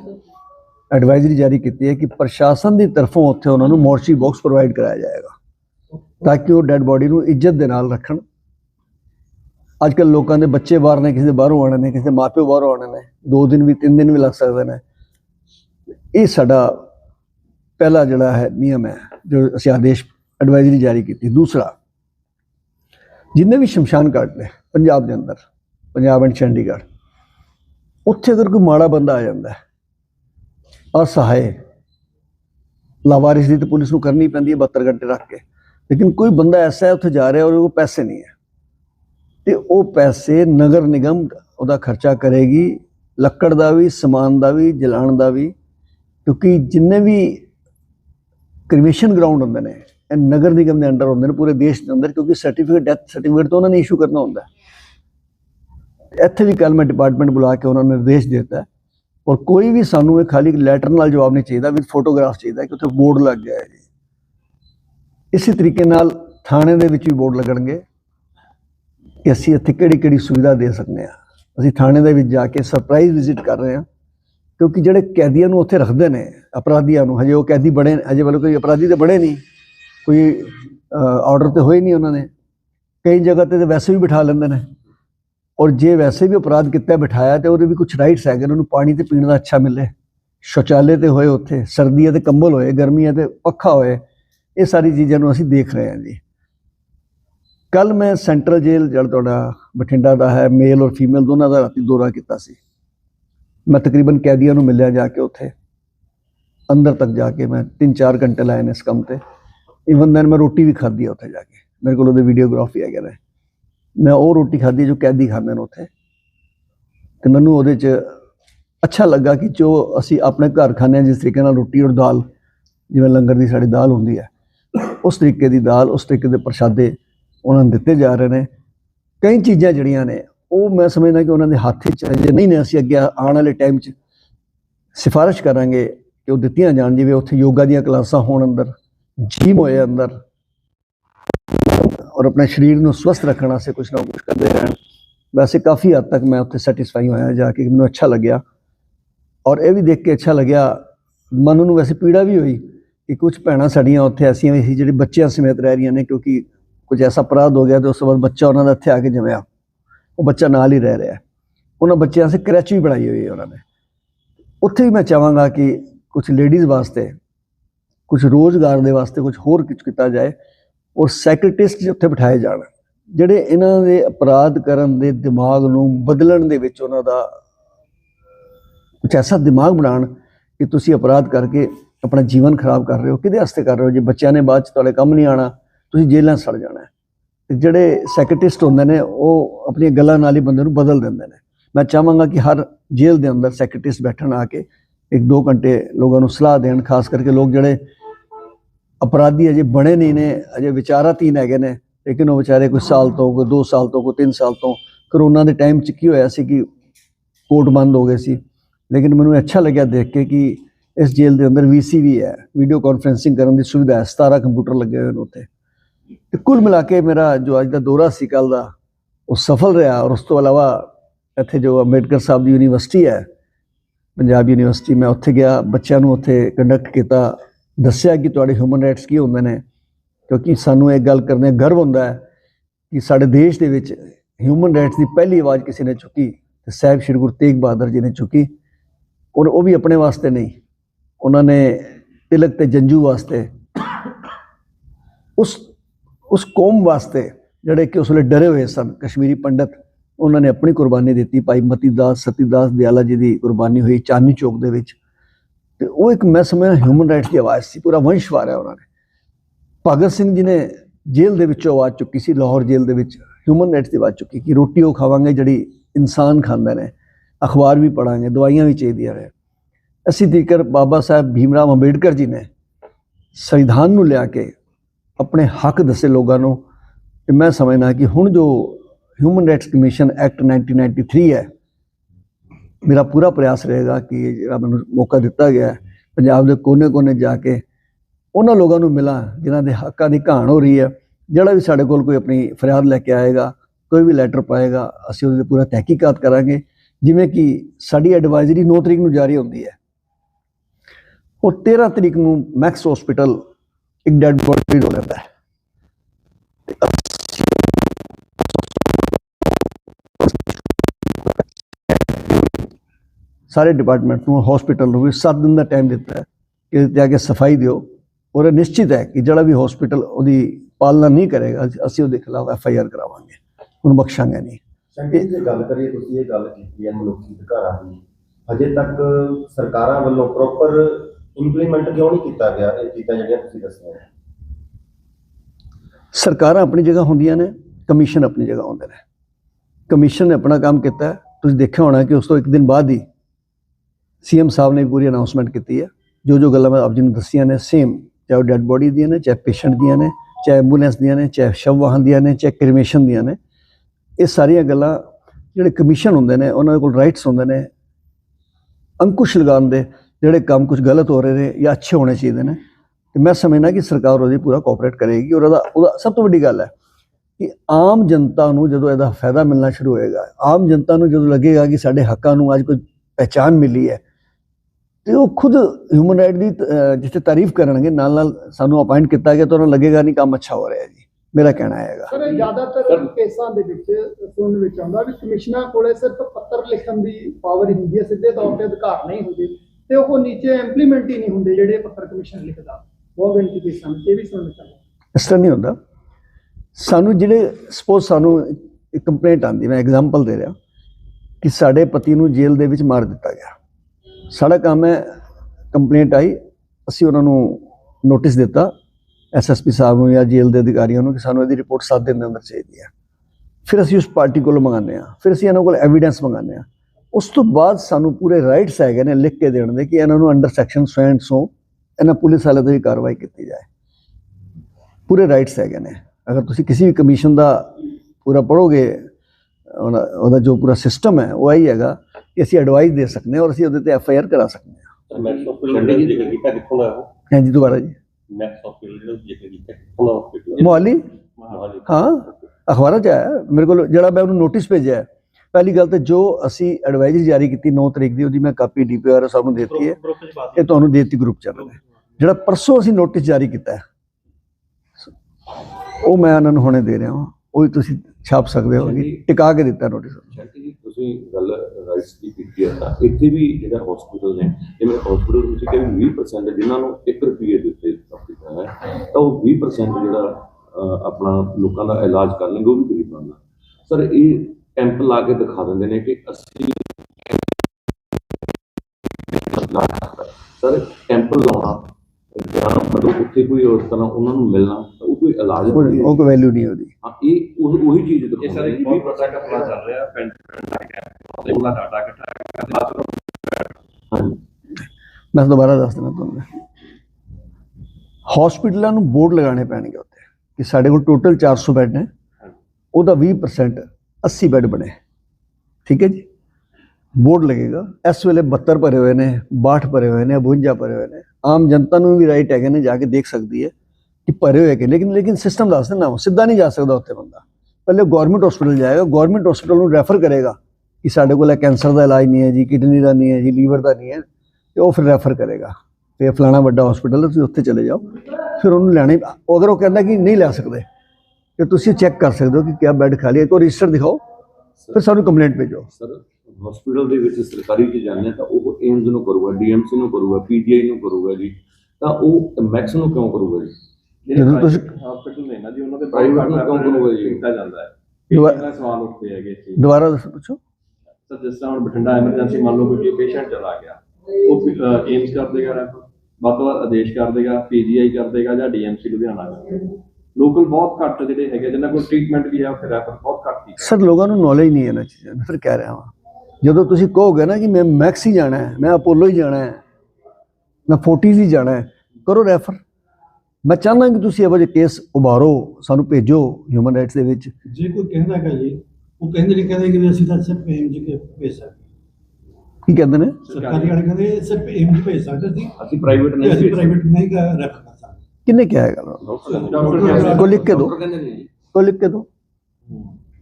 ਐਡਵਾਈਜ਼ਰੀ ਜਾਰੀ ਕੀਤੀ ਹੈ ਕਿ ਪ੍ਰਸ਼ਾਸਨ ਦੀ ਤਰਫੋਂ ਉੱਥੇ ਉਹਨਾਂ ਨੂੰ ਮੋਰਚੀ ਬਾਕਸ ਪ੍ਰੋਵਾਈਡ ਕਰਾਇਆ ਜਾਏਗਾ, ਤਾਂ ਕਿ ਉਹ ਡੈੱਡ ਬੋਡੀ ਨੂੰ ਇੱਜ਼ਤ ਦੇ ਨਾਲ ਰੱਖਣ। ਅੱਜ ਕੱਲ੍ਹ ਲੋਕਾਂ ਦੇ ਬੱਚੇ ਬਾਹਰ ਨੇ, ਕਿਸੇ ਦੇ ਬਾਹਰੋਂ ਆਉਣੇ ਨੇ, ਕਿਸੇ ਦੇ ਮਾਪਿਓ ਬਾਹਰੋਂ ਆਉਣੇ ਨੇ, ਦੋ ਦਿਨ ਵੀ, ਤਿੰਨ ਦਿਨ ਵੀ ਲੱਗ ਸਕਦੇ ਨੇ। ਇਹ ਸਾਡਾ ਪਹਿਲਾ ਜਿਹੜਾ ਹੈ ਨਿਯਮ ਹੈ, ਜੋ ਅਸੀਂ ਆਦੇਸ਼ ਐਡਵਾਈਜ਼ਰੀ ਜਾਰੀ ਕੀਤੀ। ਦੂਸਰਾ, ਜਿੰਨੇ ਵੀ ਸ਼ਮਸ਼ਾਨ ਘਾਟ ਨੇ, ਪੰਜਾਬ ਦੇ ਅੰਦਰ, ਪੰਜਾਬ ਐਂਡ ਚੰਡੀਗੜ੍ਹ, ਉੱਥੇ ਅਗਰ ਕੋਈ ਮਾੜਾ ਬੰਦਾ ਆ ਜਾਂਦਾ ਅਸਹਾਏ, ਲਾਵਾਰਿਸ ਦੀ ਤਾਂ ਪੁਲਿਸ ਨੂੰ ਕਰਨੀ ਪੈਂਦੀ ਹੈ 72 ਘੰਟੇ ਰੱਖ ਕੇ। ਲੇਕਿਨ ਕੋਈ ਬੰਦਾ ਐਸਾ ਹੈ, ਉੱਥੇ ਜਾ ਰਿਹਾ ਔਰ ਉਹ ਪੈਸੇ ਨਹੀਂ ਹੈ। ਤੇ ਉਹ ਪੈਸੇ ਨਗਰ ਨਿਗਮ ਉਹਦਾ ਖਰਚਾ ਕਰੇਗੀ, ਲੱਕੜ ਦਾ ਵੀ, ਸਮਾਨ ਦਾ ਵੀ ਜਲਾਉਣ ਦਾ ਵੀ, ਕਿਉਂਕਿ ਜਿੰਨੇ ਵੀ ਕ੍ਰੀਮੇਸ਼ਨ ਗਰਾਊਂਡ ਹੁੰਦੇ ਨੇ, ਇਹ ਨਗਰ ਨਿਗਮ ਦੇ ਅੰਡਰ ਹੁੰਦੇ ਨੇ, ਪੂਰੇ ਦੇਸ਼ ਦੇ ਅੰਦਰ, ਕਿਉਂਕਿ ਸਰਟੀਫਿਕੇਟ ਡੈਥ ਸਰਟੀਫਿਕੇਟ ਤਾਂ ਉਹਨਾਂ ਨੇ ਇਸ਼ੂ ਕਰਨਾ ਹੁੰਦਾ ਇੱਥੇ ਵੀ ਕੱਲ ਮੈਂ ਡਿਪਾਰਟਮੈਂਟ ਬੁਲਾ ਕੇ ਉਹਨਾਂ ਨੂੰ ਨਿਰਦੇਸ਼ ਦਿੱਤਾ ਔਰ ਕੋਈ ਵੀ ਸਾਨੂੰ ਇਹ ਖਾਲੀ ਲੈਟਰ ਨਾਲ ਜਵਾਬ ਨਹੀਂ ਚਾਹੀਦਾ ਵਿਦ ਫੋਟੋਗ੍ਰਾਫ ਚਾਹੀਦਾ ਕਿ ਉੱਥੇ ਬੋਰਡ ਲੱਗ ਗਿਆ ਹੈ ਜੀ। ਇਸੇ ਤਰੀਕੇ ਨਾਲ ਥਾਣੇ ਦੇ ਵਿੱਚ ਵੀ ਬੋਰਡ ਲੱਗਣਗੇ। ਕਿ ਅਸੀਂ ਇੱਥੇ ਕਿਹੜੀ ਕਿਹੜੀ ਸੁਵਿਧਾ ਦੇ ਸਕਦੇ ਹਾਂ। ਅਸੀਂ ਥਾਣੇ ਦੇ ਵਿੱਚ ਜਾ ਕੇ ਸਰਪ੍ਰਾਈਜ਼ ਵਿਜ਼ਿਟ ਕਰ ਰਹੇ ਹਾਂ ਕਿਉਂਕਿ ਜਿਹੜੇ ਕੈਦੀਆਂ ਨੂੰ ਉੱਥੇ ਰੱਖਦੇ ਨੇ ਅਪਰਾਧੀਆਂ ਨੂੰ ਹਜੇ ਉਹ ਕੈਦੀ ਬੜੇ ਹਜੇ ਵੱਲੋਂ ਕੋਈ ਅਪਰਾਧੀ ਤੇ ਬਣੇ ਨਹੀਂ ਕੋਈ ਆਰਡਰ ਤੇ ਹੋਏ ਨਹੀਂ ਉਹਨਾਂ ਨੇ। ਕਈ ਜਗ੍ਹਾ ਤੇ ਤਾਂ ਵੈਸੇ ਵੀ ਬਿਠਾ ਲੈਂਦੇ ਨੇ। ਔਰ ਜੇ ਵੈਸੇ ਵੀ ਅਪਰਾਧ ਕੀਤਾ ਬਿਠਾਇਆ ਤੇ ਉਹਦੇ ਵੀ ਕੁਝ ਰਾਈਟਸ ਹੈਗੇ ਨੇ, ਉਹਨੂੰ ਪਾਣੀ ਤੇ ਪੀਣ ਦਾ ਅੱਛਾ ਮਿਲੇ। ਸ਼ੌਚਾਲੇ ਤੇ ਹੋਏ ਉੱਥੇ ਸਰਦੀਆਂ ਤੇ ਕੰਬਲ ਹੋਏ ਗਰਮੀਆਂ ਤੇ ਪੱਖਾ ਹੋਏ ਇਹ ਸਾਰੀ ਚੀਜ਼ਾਂ ਨੂੰ ਅਸੀਂ ਦੇਖ ਰਹੇ ਹਾਂ ਜੀ। ਕੱਲ ਮੈਂ ਸੈਂਟਰਲ ਜੇਲ੍ਹ, ਜਿਹੜਾ ਤੁਹਾਡਾ ਬਠਿੰਡਾ ਦਾ ਹੈ, ਮੇਲ ਔਰ ਫੀਮੇਲ ਦੋਨਾਂ ਦਾ ਰਾਤੀ ਦੌਰਾ ਕੀਤਾ ਸੀ। ਮੈਂ ਤਕਰੀਬਨ ਕੈਦੀਆਂ ਨੂੰ ਮਿਲਿਆ ਜਾ ਕੇ ਉੱਥੇ। ਅੰਦਰ ਤੱਕ ਜਾ ਕੇ ਮੈਂ 3-4 ਘੰਟੇ ਲਾਏ ਨੇ ਇਸ ਕੰਮ ਤੇ। ਇਵਨ ਦੈਨ ਮੈਂ ਰੋਟੀ ਵੀ ਖਾਧੀ ਆ ਉੱਥੇ ਜਾ ਕੇ। ਮੇਰੇ ਕੋਲ ਉਹਦੇ ਵੀਡੀਓਗ੍ਰਾਫੀ ਹੈਗੇ ਨੇ। ਮੈਂ ਉਹ ਰੋਟੀ ਖਾਧੀ ਜੋ ਕੈਦੀ ਖਾਂਦੇ ਨੇ ਉੱਥੇ। ਤੇ ਮੈਨੂੰ ਉਹਦੇ 'ਚ ਅੱਛਾ ਲੱਗਾ ਕਿ ਜੋ ਅਸੀਂ ਆਪਣੇ ਘਰ ਖਾਂਦੇ ਹਾਂ, ਜਿਸ ਤਰੀਕੇ ਨਾਲ ਰੋਟੀ ਔਰ ਦਾਲ, ਜਿਵੇਂ ਲੰਗਰ ਦੀ ਸਾਡੀ ਦਾਲ ਹੁੰਦੀ ਹੈ, ਉਸ ਤਰੀਕੇ ਦੀ ਦਾਲ, ਉਸ ਤਰੀਕੇ ਦੇ ਪ੍ਰਸ਼ਾਦੇ ਉਹਨਾਂ ਨੂੰ ਦਿੱਤੇ ਜਾ ਰਹੇ ਨੇ। ਕਈ ਚੀਜ਼ਾਂ ਜਿਹੜੀਆਂ ਨੇ, ਉਹ ਮੈਂ ਸਮਝਦਾ ਕਿ ਉਹਨਾਂ ਦੇ ਹੱਥ 'ਚ ਅਜੇ ਨਹੀਂ ਨੇ। ਅਸੀਂ ਅੱਗੇ ਆਉਣ ਵਾਲੇ ਟਾਈਮ 'ਚ ਸਿਫਾਰਿਸ਼ ਕਰਾਂਗੇ ਕਿ ਉਹ ਦਿੱਤੀਆਂ ਜਾਣ। ਜਿਵੇਂ ਉੱਥੇ ਯੋਗਾ ਦੀਆਂ ਕਲਾਸਾਂ ਹੋਣ ਅੰਦਰ ਜਿਮ ਹੋਏ ਅੰਦਰ, ਔਰ ਆਪਣੇ ਸਰੀਰ ਨੂੰ ਸਵਸਥ ਰੱਖਣ ਵਾਸਤੇ ਕੁਝ ਨਾ ਕੁਝ ਕਰਦੇ ਰਹਿਣ। ਵੈਸੇ ਕਾਫੀ ਹੱਦ ਤੱਕ ਮੈਂ ਉੱਥੇ ਸੈਟੀਸਫਾਈ ਹੋਇਆ ਜਾ ਕੇ, ਮੈਨੂੰ ਅੱਛਾ ਲੱਗਿਆ। ਔਰ ਇਹ ਵੀ ਦੇਖ ਕੇ ਅੱਛਾ ਲੱਗਿਆ। ਮਨ ਨੂੰ ਵੈਸੇ ਪੀੜਾ ਵੀ ਹੋਈ ਕਿ ਕੁਝ ਭੈਣਾਂ ਸਾਡੀਆਂ ਉੱਥੇ ਐਸੀਆਂ ਵੀ ਸੀ ਜਿਹੜੇ ਬੱਚਿਆਂ ਸਮੇਤ ਰਹਿ ਰਹੀਆਂ ਨੇ, ਕਿਉਂਕਿ ਕੁਝ ਐਸਾ ਅਪਰਾਧ ਹੋ ਗਿਆ ਤੇ ਉਸ ਤੋਂ ਬਾਅਦ ਬੱਚਾ ਉਹਨਾਂ ਦਾ ਇੱਥੇ ਆ ਕੇ ਜੰਮਿਆ। ਉਹ ਬੱਚਾ ਨਾਲ ਹੀ ਰਹਿ ਰਿਹਾ। ਉਹਨਾਂ ਬੱਚਿਆਂ ਸੇ ਕਰੈਚ ਵੀ ਬਣਾਈ ਹੋਈ ਹੈ ਉਹਨਾਂ ਨੇ। ਉੱਥੇ ਵੀ ਮੈਂ ਚਾਹਾਂਗਾ ਕਿ ਕੁਝ ਲੇਡੀਜ਼ ਵਾਸਤੇ, ਕੁਝ ਰੋਜ਼ਗਾਰ ਦੇ ਵਾਸਤੇ ਕੁਝ ਹੋਰ ਕੁਝ ਕੀਤਾ ਜਾਏ ਔਰ ਸੈਕਟਰਿਸਟ ਉੱਥੇ ਬਿਠਾਏ ਜਾਣ। ਜਿਹੜੇ ਇਹਨਾਂ ਦੇ ਅਪਰਾਧ ਕਰਨ ਦੇ ਦਿਮਾਗ ਨੂੰ ਬਦਲਣ ਦੇ ਵਿੱਚ ਉਹਨਾਂ ਦਾ ਕੁਝ ਐਸਾ ਦਿਮਾਗ ਬਣਾਉਣ ਕਿ ਤੁਸੀਂ ਅਪਰਾਧ ਕਰਕੇ ਆਪਣਾ ਜੀਵਨ ਖਰਾਬ ਕਰ ਰਹੇ ਹੋ। ਕਿਹਦੇ ਵਾਸਤੇ ਕਰ ਰਹੇ ਹੋ? ਜੇ ਬੱਚਿਆਂ ਨੇ ਬਾਅਦ ਚ ਤੁਹਾਡੇ ਕੰਮ ਨਹੀਂ ਆਣਾ ਤੁਸੀਂ ਜੇਲ੍ਹਾਂ ਸੜ ਜਾਣਾ ਹੈ। ਤੇ ਜਿਹੜੇ ਸੈਕਟਰਿਸਟ ਹੁੰਦੇ ਨੇ, ਉਹ ਆਪਣੀਆਂ ਗੱਲਾਂ ਨਾਲ ਹੀ ਬੰਦੇ ਨੂੰ ਬਦਲ ਦਿੰਦੇ ਨੇ। ਮੈਂ ਚਾਹਾਂਗਾ ਕਿ ਹਰ ਜੇਲ੍ਹ ਦੇ ਅੰਦਰ ਸੈਕਟਰਿਸਟ ਬੈਠਣ ਆ ਕੇ ਇੱਕ ਦੋ ਘੰਟੇ ਲੋਕਾਂ ਨੂੰ ਸਲਾਹ ਦੇਣ, ਖਾਸ ਕਰਕੇ ਲੋਕ ਜਿਹੜੇ ਅਪਰਾਧੀ ਅਜੇ ਬਣੇ ਨਹੀਂ ਨੇ, ਅਜੇ ਵਿਚਾਰਾਧੀਨ ਹੈਗੇ ਨੇ। ਲੇਕਿਨ ਉਹ ਵਿਚਾਰੇ ਕੋਈ ਸਾਲ ਤੋਂ, ਕੋਈ 2 ਸਾਲ ਤੋਂ, ਕੋਈ 3 ਸਾਲ ਤੋਂ ਕਰੋਨਾ ਦੇ ਟਾਈਮ 'ਚ ਕੀ ਹੋਇਆ ਸੀ ਕਿ ਕੋਰਟ ਬੰਦ ਹੋ ਗਏ ਸੀ। ਲੇਕਿਨ ਮੈਨੂੰ ਅੱਛਾ ਲੱਗਿਆ ਦੇਖ ਕੇ ਕਿ ਇਸ ਜੇਲ੍ਹ ਦੇ ਅੰਦਰ ਵੀਸੀ ਵੀ ਹੈ। ਵੀਡੀਓ ਕਾਨਫਰੈਂਸਿੰਗ ਕਰਨ ਦੀ ਸੁਵਿਧਾ ਹੈ। 17 ਕੰਪਿਊਟਰ ਲੱਗੇ ਹੋਏ ਨੇ ਉੱਥੇ। ਕੁੱਲ ਮਿਲਾ ਕੇ ਮੇਰਾ ਜੋ ਅੱਜ ਦਾ ਦੌਰਾ ਸੀ ਕੱਲ ਦਾ, ਉਹ ਸਫਲ ਰਿਹਾ ਔਰ ਉਸ ਤੋਂ ਇਲਾਵਾ ਇੱਥੇ ਜੋ ਅੰਬੇਡਕਰ ਸਾਹਿਬ ਦੀ ਯੂਨੀਵਰਸਿਟੀ ਹੈ, ਪੰਜਾਬ ਯੂਨੀਵਰਸਿਟੀ, ਮੈਂ ਉੱਥੇ ਗਿਆ, ਬੱਚਿਆਂ ਨੂੰ ਉੱਥੇ ਕੰਡਕਟ ਕੀਤਾ, ਦੱਸਿਆ ਕਿ ਤੁਹਾਡੇ ਹਿਊਮਨ ਰਾਈਟਸ ਕੀ ਹੁੰਦੇ ਨੇ, ਕਿਉਂਕਿ ਸਾਨੂੰ ਇਹ ਗੱਲ ਕਰਨੇ ਗਰਵ ਹੁੰਦਾ ਹੈ ਕਿ ਸਾਡੇ ਦੇਸ਼ ਦੇ ਵਿੱਚ ਹਿਊਮਨ ਰਾਈਟਸ ਦੀ ਪਹਿਲੀ ਆਵਾਜ਼ ਕਿਸੇ ਨੇ ਚੁੱਕੀ ਤੇ ਸਾਹਿਬ ਸ਼੍ਰੀ ਗੁਰੂ ਤੇਗ ਬਹਾਦਰ ਜੀ ਨੇ ਚੁੱਕੀ। ਔਰ ਉਹ ਵੀ ਆਪਣੇ ਵਾਸਤੇ ਨਹੀਂ, ਉਹਨਾਂ ਨੇ ਤਿਲਕ ਤੇ ਜੰਜੂ ਵਾਸਤੇ ਉਸ ਉਸ ਕੌਮ ਵਾਸਤੇ ਜਿਹੜੇ ਕਿ ਉਸ ਵੇਲੇ ਡਰੇ ਹੋਏ ਸਨ, ਕਸ਼ਮੀਰੀ ਪੰਡਤ, ਉਹਨਾਂ ਨੇ ਆਪਣੀ ਕੁਰਬਾਨੀ ਦਿੱਤੀ ਭਾਈ ਮਤੀ ਦਾਸ ਸਤੀ ਦਾਸ ਦਿਆਲਾ ਜੀ ਦੀ ਕੁਰਬਾਨੀ ਹੋਈ ਚਾਂਦਨੀ ਚੌਕ ਦੇ ਵਿੱਚ। ਤੇ ਉਹ ਇੱਕ ਮੈਂ ਸਮਝਦਾ ਹਿਊਮਨ ਰਾਈਟਸ ਦੀ ਆਵਾਜ਼ ਸੀ, ਪੂਰਾ ਵੰਸ਼ ਵਾਰਿਆ ਉਹਨਾਂ ਨੇ। ਭਗਤ ਸਿੰਘ ਜੀ ਨੇ ਜੇਲ੍ਹ ਦੇ ਵਿੱਚੋਂ ਆਵਾਜ਼ ਚੁੱਕੀ ਸੀ, ਲਾਹੌਰ ਜੇਲ੍ਹ ਦੇ ਵਿੱਚ। ਹਿਊਮਨ ਰਾਈਟਸ ਦੀ ਆਵਾਜ਼ ਚੁੱਕੀ ਕਿ ਰੋਟੀ ਉਹ ਖਾਵਾਂਗੇ ਜਿਹੜੀ ਇਨਸਾਨ ਖਾਂਦੇ ਨੇ, ਅਖਬਾਰ ਵੀ ਪੜਾਂਗੇ ਦਵਾਈਆਂ ਵੀ ਚਾਹੀਦੀਆਂ ਨੇ। ਅਸੀਂ ਤੀਕਰ ਬਾਬਾ ਸਾਹਿਬ ਭੀਮਰਾਵ ਅੰਬੇਡਕਰ ਜੀ ਨੇ ਸੰਵਿਧਾਨ ਨੂੰ ਲਿਆ ਕੇ ਆਪਣੇ ਹੱਕ ਦੱਸੇ ਲੋਕਾਂ ਨੂੰ ਤੇ ਮੈਂ ਸਮਝਦਾ ਕਿ ਹੁਣ ਜੋ ਹਿਊਮਨ ਰਾਈਟਸ ਕਮਿਸ਼ਨ ਐਕਟ 1993 ਹੈ, ਮੇਰਾ ਪੂਰਾ ਪ੍ਰਯਾਸ ਰਹੇਗਾ ਕਿ ਜਿਹੜਾ ਮੈਨੂੰ ਮੌਕਾ ਦਿੱਤਾ ਗਿਆ ਪੰਜਾਬ ਦੇ ਕੋਨੇ-ਕੋਨੇ ਜਾ ਕੇ ਉਹਨਾਂ ਲੋਕਾਂ ਨੂੰ ਮਿਲਾਂ ਜਿਨ੍ਹਾਂ ਦੇ ਹੱਕਾਂ ਦੀ ਘਾਣ ਹੋ ਰਹੀ ਹੈ, ਜਿਹੜਾ ਵੀ ਸਾਡੇ ਕੋਲ ਕੋਈ ਆਪਣੀ ਫਰਿਆਦ ਲੈ ਕੇ ਆਏਗਾ, ਕੋਈ ਵੀ ਲੈਟਰ ਪਾਏਗਾ, ਅਸੀਂ ਉਹਦੇ ਪੂਰਾ ਤਹਿਕੀਕਾਤ ਕਰਾਂਗੇ, ਜਿਵੇਂ ਕਿ ਸਾਡੀ ਐਡਵਾਈਜ਼ਰੀ 9 ਤਰੀਕ ਨੂੰ ਜਾਰੀ ਹੁੰਦੀ ਹੈ। ਉਹ 13 ਤਰੀਕ ਨੂੰ ਮੈਕਸ ਹਸਪੀਟਲ ਇੱਕ ਡੈਡ ਬੋਡੀ ਹੋ ਲੈਂਦਾ ਹੈ। ਤੇ ਸਾਰੇ ਡਿਪਾਰਟਮੈਂਟ ਨੂੰ ਹਸਪੀਟਲ ਨੂੰ ਵੀ 7 ਦਿਨ ਦਾ ਟਾਈਮ ਦਿੱਤਾ ਹੈ ਕਿ ਜਾ ਕੇ ਸਫ਼ਾਈ ਦਿਓ। ਔਰ ਇਹ ਨਿਸ਼ਚਿਤ ਹੈ ਕਿ ਜਿਹੜਾ ਵੀ ਹਸਪੀਟਲ ਉਹਦੀ ਪਾਲਣਾ ਨਹੀਂ ਕਰੇਗਾ, ਅਸੀਂ- ਉਹਦੇ ਖਿਲਾਫ ਐਫ ਆਈ ਆਰ ਕਰਾਵਾਂਗੇ। ਉਹਨੂੰ ਬਖਸ਼ਾਂਗੇ ਨਹੀਂ। ਸੰਗਤ ਜੇ ਗੱਲ ਕਰੀਏ, ਤੁਸੀਂ ਇਹ ਗੱਲ ਕੀਤੀ ਹੈ ਮਨੁੱਖੀ ਅਧਿਕਾਰਾਂ ਦੀ। ਅਜੇ ਤੱਕ ਸਰਕਾਰਾਂ ਵੱਲੋਂ ਪ੍ਰੋਪਰ ਇੰਪਲੀਮੈਂਟ ਕਿਉਂ ਨਹੀਂ ਕੀਤਾ ਗਿਆ? ਇਹ ਚੀਜ਼ਾਂ ਜਿਹੜੀਆਂ ਤੁਸੀਂ ਦੱਸੀਆਂ ਸਰਕਾਰਾਂ ਆਪਣੀ ਜਗ੍ਹਾ ਹੁੰਦੀਆਂ ਨੇ, ਕਮਿਸ਼ਨ ਆਪਣੀ ਜਗ੍ਹਾ ਹੁੰਦੇ ਨੇ। ਕਮਿਸ਼ਨ ਨੇ ਆਪਣਾ ਕੰਮ ਕੀਤਾ ਤੁਸੀਂ ਦੇਖਿਆ ਹੋਣਾ ਕਿ ਉਸ ਤੋਂ ਇੱਕ ਦਿਨ ਬਾਅਦ ਹੀ ਸੀਐਮ ਸਾਹਿਬ ਨੇ ਪੂਰੀ ਅਨਾਉਂਸਮੈਂਟ ਕੀਤੀ ਹੈ। ਜੋ ਜੋ ਗੱਲਾਂ ਮੈਂ ਆਪ ਜੀ ਨੂੰ ਦੱਸੀਆਂ ਨੇ ਸੇਮ ਚਾਹੇ ਉਹ ਡੈੱਡ ਬੋਡੀ ਦੀਆਂ ਨੇ, ਚਾਹੇ ਪੇਸ਼ੈਂਟ ਦੀਆਂ ਨੇ, ਚਾਹੇ ਐਂਬੂਲੈਂਸ ਦੀਆਂ ਨੇ, ਚਾਹੇ ਸ਼ਵ ਵਾਹਨ ਦੀਆਂ ਨੇ, ਚਾਹੇ ਕ੍ਰਿਮੇਸ਼ਨ ਦੀਆਂ ਨੇ, ਇਹ ਸਾਰੀਆਂ ਗੱਲਾਂ ਜਿਹੜੇ ਕਮਿਸ਼ਨ ਹੁੰਦੇ ਨੇ, ਉਹਨਾਂ ਦੇ ਕੋਲ ਰਾਈਟਸ ਹੁੰਦੇ ਨੇ, ਅੰਕੁਸ਼ ਲਗਾਉਣ ਦੇ ਜਿਹੜੇ ਕੰਮ ਕੁਝ ਗਲਤ ਹੋ ਰਹੇ ਨੇ ਜਾਂ ਅੱਛੇ ਹੋਣੇ ਚਾਹੀਦੇ ਨੇ ਤੇ ਮੈਂ ਸਮਝਦਾ ਕਿ ਸਰਕਾਰ ਉਹਦੀ ਪੂਰਾ ਕੋਆਪਰੇਟ ਕਰੇਗੀ ਔਰ ਉਹਦਾ ਉਹਦਾ ਸਭ ਤੋਂ ਵੱਡੀ ਗੱਲ ਹੈ ਕਿ ਆਮ ਜਨਤਾ ਨੂੰ ਜਦੋਂ ਇਹਦਾ ਫਾਇਦਾ ਮਿਲਣਾ ਸ਼ੁਰੂ ਹੋਏਗਾ ਆਮ ਜਨਤਾ ਨੂੰ ਜਦੋਂ ਲੱਗੇਗਾ ਕਿ ਸਾਡੇ ਹੱਕਾਂ ਨੂੰ ਅੱਜ ਕੋਈ ਪਹਿਚਾਨ ਮਿਲੀ ਹੈ ਤੇ ਉਹ ਖੁਦ ਹਿਊਮਨ ਰਾਈਟ ਦੀ ਜਿੱਥੇ ਤਾਰੀਫ ਕਰਨਗੇ ਨਾਲ ਨਾਲ ਸਾਨੂੰ ਅਪਾਇੰਟ ਕੀਤਾ ਗਿਆ ਤਾਂ ਉਹਨਾਂ ਨੂੰ ਲੱਗੇਗਾ ਨਹੀਂ ਕੰਮ ਅੱਛਾ ਹੋ ਰਿਹਾ ਜੀ ਮੇਰਾ ਕਹਿਣਾ ਹੈਗਾ। ਸਰ ਇਹ ਜ਼ਿਆਦਾਤਰ ਕੇਸਾਂ ਦੇ ਵਿੱਚ ਸੁਣਨ ਵਿੱਚ ਆਉਂਦਾ ਵੀ ਕਮਿਸ਼ਨਰ ਕੋਲੇ ਸਿਰਫ ਪੱਤਰ ਲਿਖਣ ਦੀ ਪਾਵਰ ਹੁੰਦੀ ਹੈ ਸਿੱਧੇ ਤੌਰ ਤੇ ਅਧਿਕਾਰ ਨਹੀਂ ਹੁੰਦੇ। ਤੇ ਉਹ ਨੀਚੇ ਇੰਪਲੀਮੈਂਟ ਹੀ ਨਹੀਂ ਹੁੰਦੇ ਜਿਹੜੇ ਪੱਤਰ ਕਮਿਸ਼ਨ ਲਿਖਦਾ। ਬਹੁਤ ਗਿਣਤੀ ਕੇਸਾਂ ਵਿੱਚ ਇਹ ਵੀ ਸੁਣਨ ਵਿੱਚ ਇਸ ਤਰ੍ਹਾਂ ਨਹੀਂ ਹੁੰਦਾ। ਸਾਨੂੰ ਜਿਹੜੇ ਸਪੋਜ਼ ਸਾਨੂੰ ਇੱਕ ਕੰਪਲੇਂਟ ਆਂਦੀ ਮੈਂ ਐਗਜ਼ਾਮਪਲ ਦੇ ਰਿਹਾ ਕਿ ਸਾਡੇ ਪਤੀ ਨੂੰ ਜੇਲ੍ਹ ਦੇ ਵਿੱਚ ਮਾਰ ਦਿੱਤਾ ਗਿਆ। ਸਾਡਾ ਕੰਮ ਹੈ ਕੰਪਲੇਂਟ ਆਈ, ਅਸੀਂ ਉਹਨਾਂ ਨੂੰ ਨੋਟਿਸ ਦਿੱਤਾ ਐਸਐਸਪੀ ਸਾਹਿਬ ਨੂੰ ਜਾਂ ਜੇਲ੍ਹ ਦੇ ਅਧਿਕਾਰੀਆਂ ਨੂੰ ਕਿ ਸਾਨੂੰ ਇਹਦੀ ਰਿਪੋਰਟ 7 ਦਿਨ ਦੇ ਅੰਦਰ ਚਾਹੀਦੀ ਹੈ। ਫਿਰ ਅਸੀਂ ਉਸ ਪਾਰਟੀ ਕੋਲ ਮੰਗਾਉਂਦੇ ਆ ਫਿਰ ਅਸੀਂ ਇਹਨਾਂ ਕੋਲ ਐਵੀਡੈਂਸ ਮੰਗਾਉਂਦੇ ਆ ਉਸ ਤੋਂ ਬਾਅਦ ਸਾਨੂੰ ਪੂਰੇ ਰਾਈਟਸ ਹੈਗੇ ਨੇ ਲਿਖ ਕੇ ਦੇਣ ਦੇ ਕਿ ਇਹਨਾਂ ਨੂੰ ਅੰਡਰ ਸੈਕਸ਼ਨ 100 ਇਹਨਾਂ ਪੁਲਿਸ ਵਾਲੇ ਤੇ ਵੀ ਕਾਰਵਾਈ ਕੀਤੀ ਜਾਏ। ਪੂਰੇ ਰਾਈਟਸ ਹੈਗੇ ਨੇ। ਅਗਰ ਤੁਸੀਂ ਕਿਸੇ ਵੀ ਕਮਿਸ਼ਨ ਦਾ ਪੂਰਾ ਪੜੋਗੇ ਉਹਦਾ ਜੋ ਪੂਰਾ ਸਿਸਟਮ ਹੈ ਉਹ ਆਈ ਹੈਗਾ ਕਿ ਅਸੀਂ ਐਡਵਾਈਸ ਦੇ ਸਕਦੇ ਹਾਂ ਔਰ ਅਸੀਂ ਉਹਦੇ ਤੇ ਐਫ ਆਈ ਆਰ ਕਰਾ ਸਕਦੇ ਹਾਂ। ਮੈਕਸ ਹਸਪੀਟਲ ਜਿਹੜਾ ਜ਼ਿਕਰ ਕੀਤਾ ਕਿੱਥੋਂ ਦਾ ਉਹ? ਹਾਂਜੀ ਦੁਬਾਰਾ ਜੀ। ਮੈਕਸ ਹਸਪੀਟਲ ਜਿਹੜਾ ਜ਼ਿਕਰ ਕੀਤਾ ਕਿੱਥੋਂ ਦਾ ਹਸਪੀਟਲ ਮੋਹਾਲੀ? ਹਾਂ ਅਖਬਾਰਾਂ 'ਚ ਆਇਆ। ਮੇਰੇ ਕੋਲ ਜਿਹੜਾ ਮੈਂ ਉਹਨੂੰ ਨੋਟਿਸ ਭੇਜਿਆ ਹੈ, ਪਹਿਲੀ ਗੱਲ ਤੇ ਜੋ ਅਸੀਂ ਐਡਵਾਈਜ਼ਰੀ ਜਾਰੀ ਕੀਤੀ 9 ਤਰੀਕ ਦੀ ਉਹਦੀ ਮੈਂ ਕਾਪੀ ਡੀਪੀਆਰ ਸਾਹਿਬ ਨੂੰ ਦਿੱਤੀ ਹੈ ਇਹ ਤੁਹਾਨੂੰ ਦੇ ਦਿੱਤੀ ਗਰੁੱਪ ਚੈਨਲ ਨੇ ਜਿਹੜਾ ਪਰਸੋਂ ਅਸੀਂ ਨੋਟਿਸ ਜਾਰੀ ਕੀਤਾ ਹੈ ਉਹ ਮੈਂ ਉਹਨਾਂ ਨੂੰ ਹੁਣੇ ਦੇ ਰਿਹਾ ਹਾਂ। ਉਹ ਵੀ ਤੁਸੀਂ ਛਾਪ ਸਕਦੇ ਹੋ ਜੀ ਟਿਕਾ ਕੇ ਦਿੱਤਾ ਨੋਟਿਸ ਤੁਸੀਂ ਗੱਲ ਰਾਈਟਸ ਦੀ ਕੀਤੀ ਹੈ ਤਾਂ ਇੱਥੇ ਵੀ ਜਿਹੜਾ ਹਸਪੀਟਲ ਨੇ ਜਿਵੇਂ ਹਸਪੀਟਲ ਤੁਸੀਂ ਕਹਿੰਦੇ 20% ਜਿਨ੍ਹਾਂ ਨੂੰ 1 ਰੁਪਏ ਦੇ ਉੱਤੇ ਸਭ ਕੀਤਾ ਹੈ ਤਾਂ ਉਹ 20% ਜਿਹੜਾ ਆਪਣਾ ਲੋਕਾਂ ਦਾ ਇਲਾਜ ਕਰ ਲੈਂਗੇ ਉਹ ਵੀ ਗਰੀਬਾਂ ਦਾ। ਸਰ ਇਹ ਕੈਂਪ ਲਾ ਕੇ ਦਿਖਾ ਦਿੰਦੇ ਨੇ ਕਿ ਅਸੀਂ ਸਰ ਕੈਂਪ ਲਾਉਣਾ ਜਾਂ ਮਤਲਬ ਉੱਥੇ ਕੋਈ ਉਸ ਤਰ੍ਹਾਂ ਉਹਨਾਂ ਨੂੰ ਮਿਲਣਾ ਉਹ ਕੋਈ ਇਲਾਜ ਨਹੀਂ ਹੈ। ਉਹ ਕੋਈ ਵੈਲਿਊ ਨਹੀਂ ਉਹਦੀ। ਹਾਂ ਇਹ ਉਹ- ਉਹੀ ਚੀਜ਼ ਇਹ ਦਿਖਾਉਂਦੇ ਸਾਰੇ ਨੇ ਕਿ ਬਹੁਤ ਵੱਡਾ ਕਪੜਾ ਚੱਲ ਰਿਹਾ ਪਿੰਡ ਪਿੰਡ ਦਾ ਕੈਂਪ ਤੇ ਉਹਦਾ ਡਾਟਾ ਇਕੱਠਾ ਕਰਕੇ ਬਾਅਦ ਵਿੱਚ ਹਾਂਜੀ। ਮੈਂ ਦੁਬਾਰਾ ਦੱਸ ਦਿੰਦਾ ਤੁਹਾਨੂੰ। ਹਸਪੀਟਲਾਂ ਨੂੰ ਬੋਰਡ ਲਗਾਉਣੇ ਪੈਣਗੇ ਉੱਤੇ ਕਿ ਸਾਡੇ ਕੋਲ ਟੋਟਲ 400 ਬੈੱਡ ਨੇ ਉਹਦਾ 20% 80 ਬੈੱਡ ਬਣੇ। ਠੀਕ ਹੈ ਜੀ? ਬੋਰਡ ਲੱਗੇਗਾ। ਇਸ ਵੇਲੇ 72 ਭਰੇ ਹੋਏ ਨੇ 62 ਭਰੇ ਹੋਏ ਨੇ 52 ਭਰੇ ਹੋਏ ਨੇ। ਆਮ ਜਨਤਾ ਨੂੰ ਵੀ ਰਾਈਟ ਹੈਗੇ ਨੇ, ਜਾ ਕੇ ਦੇਖ ਸਕਦੀ ਹੈ ਕਿ ਭਰੇ ਹੋਏ ਕਿ ਲੇਕਿਨ ਲੇਕਿਨ ਸਿਸਟਮ ਦੱਸ ਦਿੰਦਾ ਉਹ ਸਿੱਧਾ ਨਹੀਂ ਜਾ ਸਕਦਾ ਉੱਥੇ ਬੰਦਾ। ਪਹਿਲੇ ਗਵਰਨਮੈਂਟ ਹਸਪੀਟਲ ਜਾਏਗਾ ਗਵਰਨਮੈਂਟ ਹਸਪੀਟਲ ਨੂੰ ਰੈਫਰ ਕਰੇਗਾ ਕਿ ਸਾਡੇ ਕੋਲ ਕੈਂਸਰ ਦਾ ਇਲਾਜ ਨਹੀਂ ਹੈ ਜੀ ਕਿਡਨੀ ਦਾ ਨਹੀਂ ਹੈ ਜੀ ਲੀਵਰ ਦਾ ਨਹੀਂ ਹੈ, ਤੇ ਉਹ ਫਿਰ ਰੈਫਰ ਕਰੇਗਾ। ਤੇ ਫਲਾਣਾ ਵੱਡਾ ਹਸਪੀਟਲ ਤੁਸੀਂ ਉੱਥੇ ਚਲੇ ਜਾਓ। ਫਿਰ ਉਹਨੂੰ ਲੈਣੇ, ਅਗਰ ਉਹ ਕਹਿੰਦਾ ਕਿ ਨਹੀਂ ਲੈ ਸਕਦੇ ਤੇ ਤੁਸੀਂ ਚੈੱਕ ਕਰ ਸਕਦੇ ਹੋ ਕਿ ਕਿਆ ਬੈੱਡ ਖਾਲੀ ਹੈ। ਕੋਈ ਰਜਿਸਟਰ ਦਿਖਾਓ ਫਿਰ ਸਾਨੂੰ ਕੰਪਲੇਂਟ ਭੇਜੋ। ਸਰ ਹਸਪੀਟਲ ਦੇ ਵਿੱਚ ਸਰਕਾਰੀ ਚ ਜਾਂਦੇ ਤਾਂ ਉਹ ਏਮਜ਼ ਨੂੰ ਕਰੂਗਾ ਡੀਐਮਸੀ ਨੂੰ ਕਰੂਗਾ ਪੀਜੀਆਈ ਨੂੰ ਕਰੂਗਾ ਜੀ। ਤਾਂ ਉਹ ਮੈਕਸ ਨੂੰ ਕਿਉਂ ਕਰੂਗਾ ਜੀ? ਜਦੋਂ ਤੁਸੀਂ- ਹਸਪੀਟਲ ਨੇ ਨਾ ਜੀ ਉਹਨਾਂ ਦੇ Private ਨੂੰ ਕਿਉਂ ਕਰੂਗਾ ਜੀ? ਕੀਤਾ ਜਾਂਦਾ ਹੈ। ਇਹ ਸਵਾਲ ਉੱਠਦੇ ਹੈਗੇ ਜੀ ਦੁਬਾਰਾ ਦੱਸੋ ਪੁੱਛੋ। ਸਰ ਜਿਸ ਤਰ੍ਹਾਂ ਹੁਣ ਬਠਿੰਡਾ ਐਮਰਜੈਂਸੀ ਮੰਨ ਲਓ ਕੋਈ ਪੇਸ਼ੈਂਟ ਚਲਾ ਗਿਆ ਉਹ ਏਮਸ ਕਰ ਦੇਗਾ ਰੈਫਰ ਵੱਧ ਤੋਂ ਵੱਧ ਆਦੇਸ਼ ਕਰ ਦੇਗਾ ਪੀਜੀਆਈ ਕਰ ਦੇਗਾ ਜਾਂ ਡੀਐਮਸੀ ਲੁਧਿਆਣਾ ਕਰ ਦੇਗਾ। ਲੋਕਲ ਬਹੁਤ ਘੱਟ ਜਿਹੜੇ ਹੈਗੇ ਜਿਨ੍ਹਾਂ ਕੋਲ ਟ੍ਰੀਟਮੈਂਟ ਵੀ ਹੈ ਉੱਥੇ ਰੈਫਰ ਬਹੁਤ ਘੱਟ ਹੀ ਸਰ ਲੋਕਾਂ ਨੂੰ ਨੌਲੇਜ ਨਹੀਂ ਹੈ ਇਹਨਾਂ ਚੀਜ਼ਾਂ ਦੀ ਫਿਰ ਕਹਿ ਰਿਹਾ ਹਾਂ ਜਦੋਂ ਤੁਸੀਂ ਕਹੋਗੇ ਨਾ ਕਿ ਮੈਂ ਮੈਕਸ ਹੀ ਜਾਣਾ ਹੈ ਮੈਂ ਅਪੋਲੋ ਹੀ ਜਾਣਾ ਹੈ ਮੈਂ ਫੋਰਟੀਜ਼ ਹੀ ਜਾਣਾ ਹੈ ਕਰੋ ਰੈਫਰ ਮੈਂ ਚਾਹੁੰਦਾ ਕਿ ਤੁਸੀਂ ਇਹੋ ਜਿਹੇ ਕੇਸ ਉਭਾਰੋ ਸਾਨੂੰ ਭੇਜੋ ਹਿਊਮਨ ਰਾਈਟਸ ਦੇ ਵਿੱਚ। ਜੇ ਕੋਈ ਕਹਿੰਦਾ ਹੈਗਾ ਜੀ ਉਹ ਕਹਿੰਦੇ ਨਹੀਂ ਕਹਿੰਦੇ ਕਿ ਅਸੀਂ ਤਾਂ ਸਿਰਫ ਏਮ ਜੀ ਕੇ ਭੇਜ ਸਕਦੇ ਕੀ ਕਹਿੰਦੇ ਨੇ? ਸਰਕਾਰੀ ਵਾਲੇ ਕਹਿੰਦੇ ਸਿਰਫ ਏਮ ਜੀ ਭੇਜ ਸਕਦੇ ਸੀ ਅਸੀਂ ਪ੍ਰਾਈਵੇਟ ਨਹੀਂ ਅਸੀਂ। ਪ੍ਰਾਈਵੇਟ ਨਹੀਂ ਰੈਫਰ ਕਰ ਸਕਦੇ ਕਿੰਨੇ ਕਿਹਾ ਹੈਗਾ? ਡਾਕਟਰ ਕੋਈ ਲਿਖ ਕੇ ਦਿਓ ਡਾਕਟਰ ਕਹਿੰਦੇ ਨੇ ਜੀ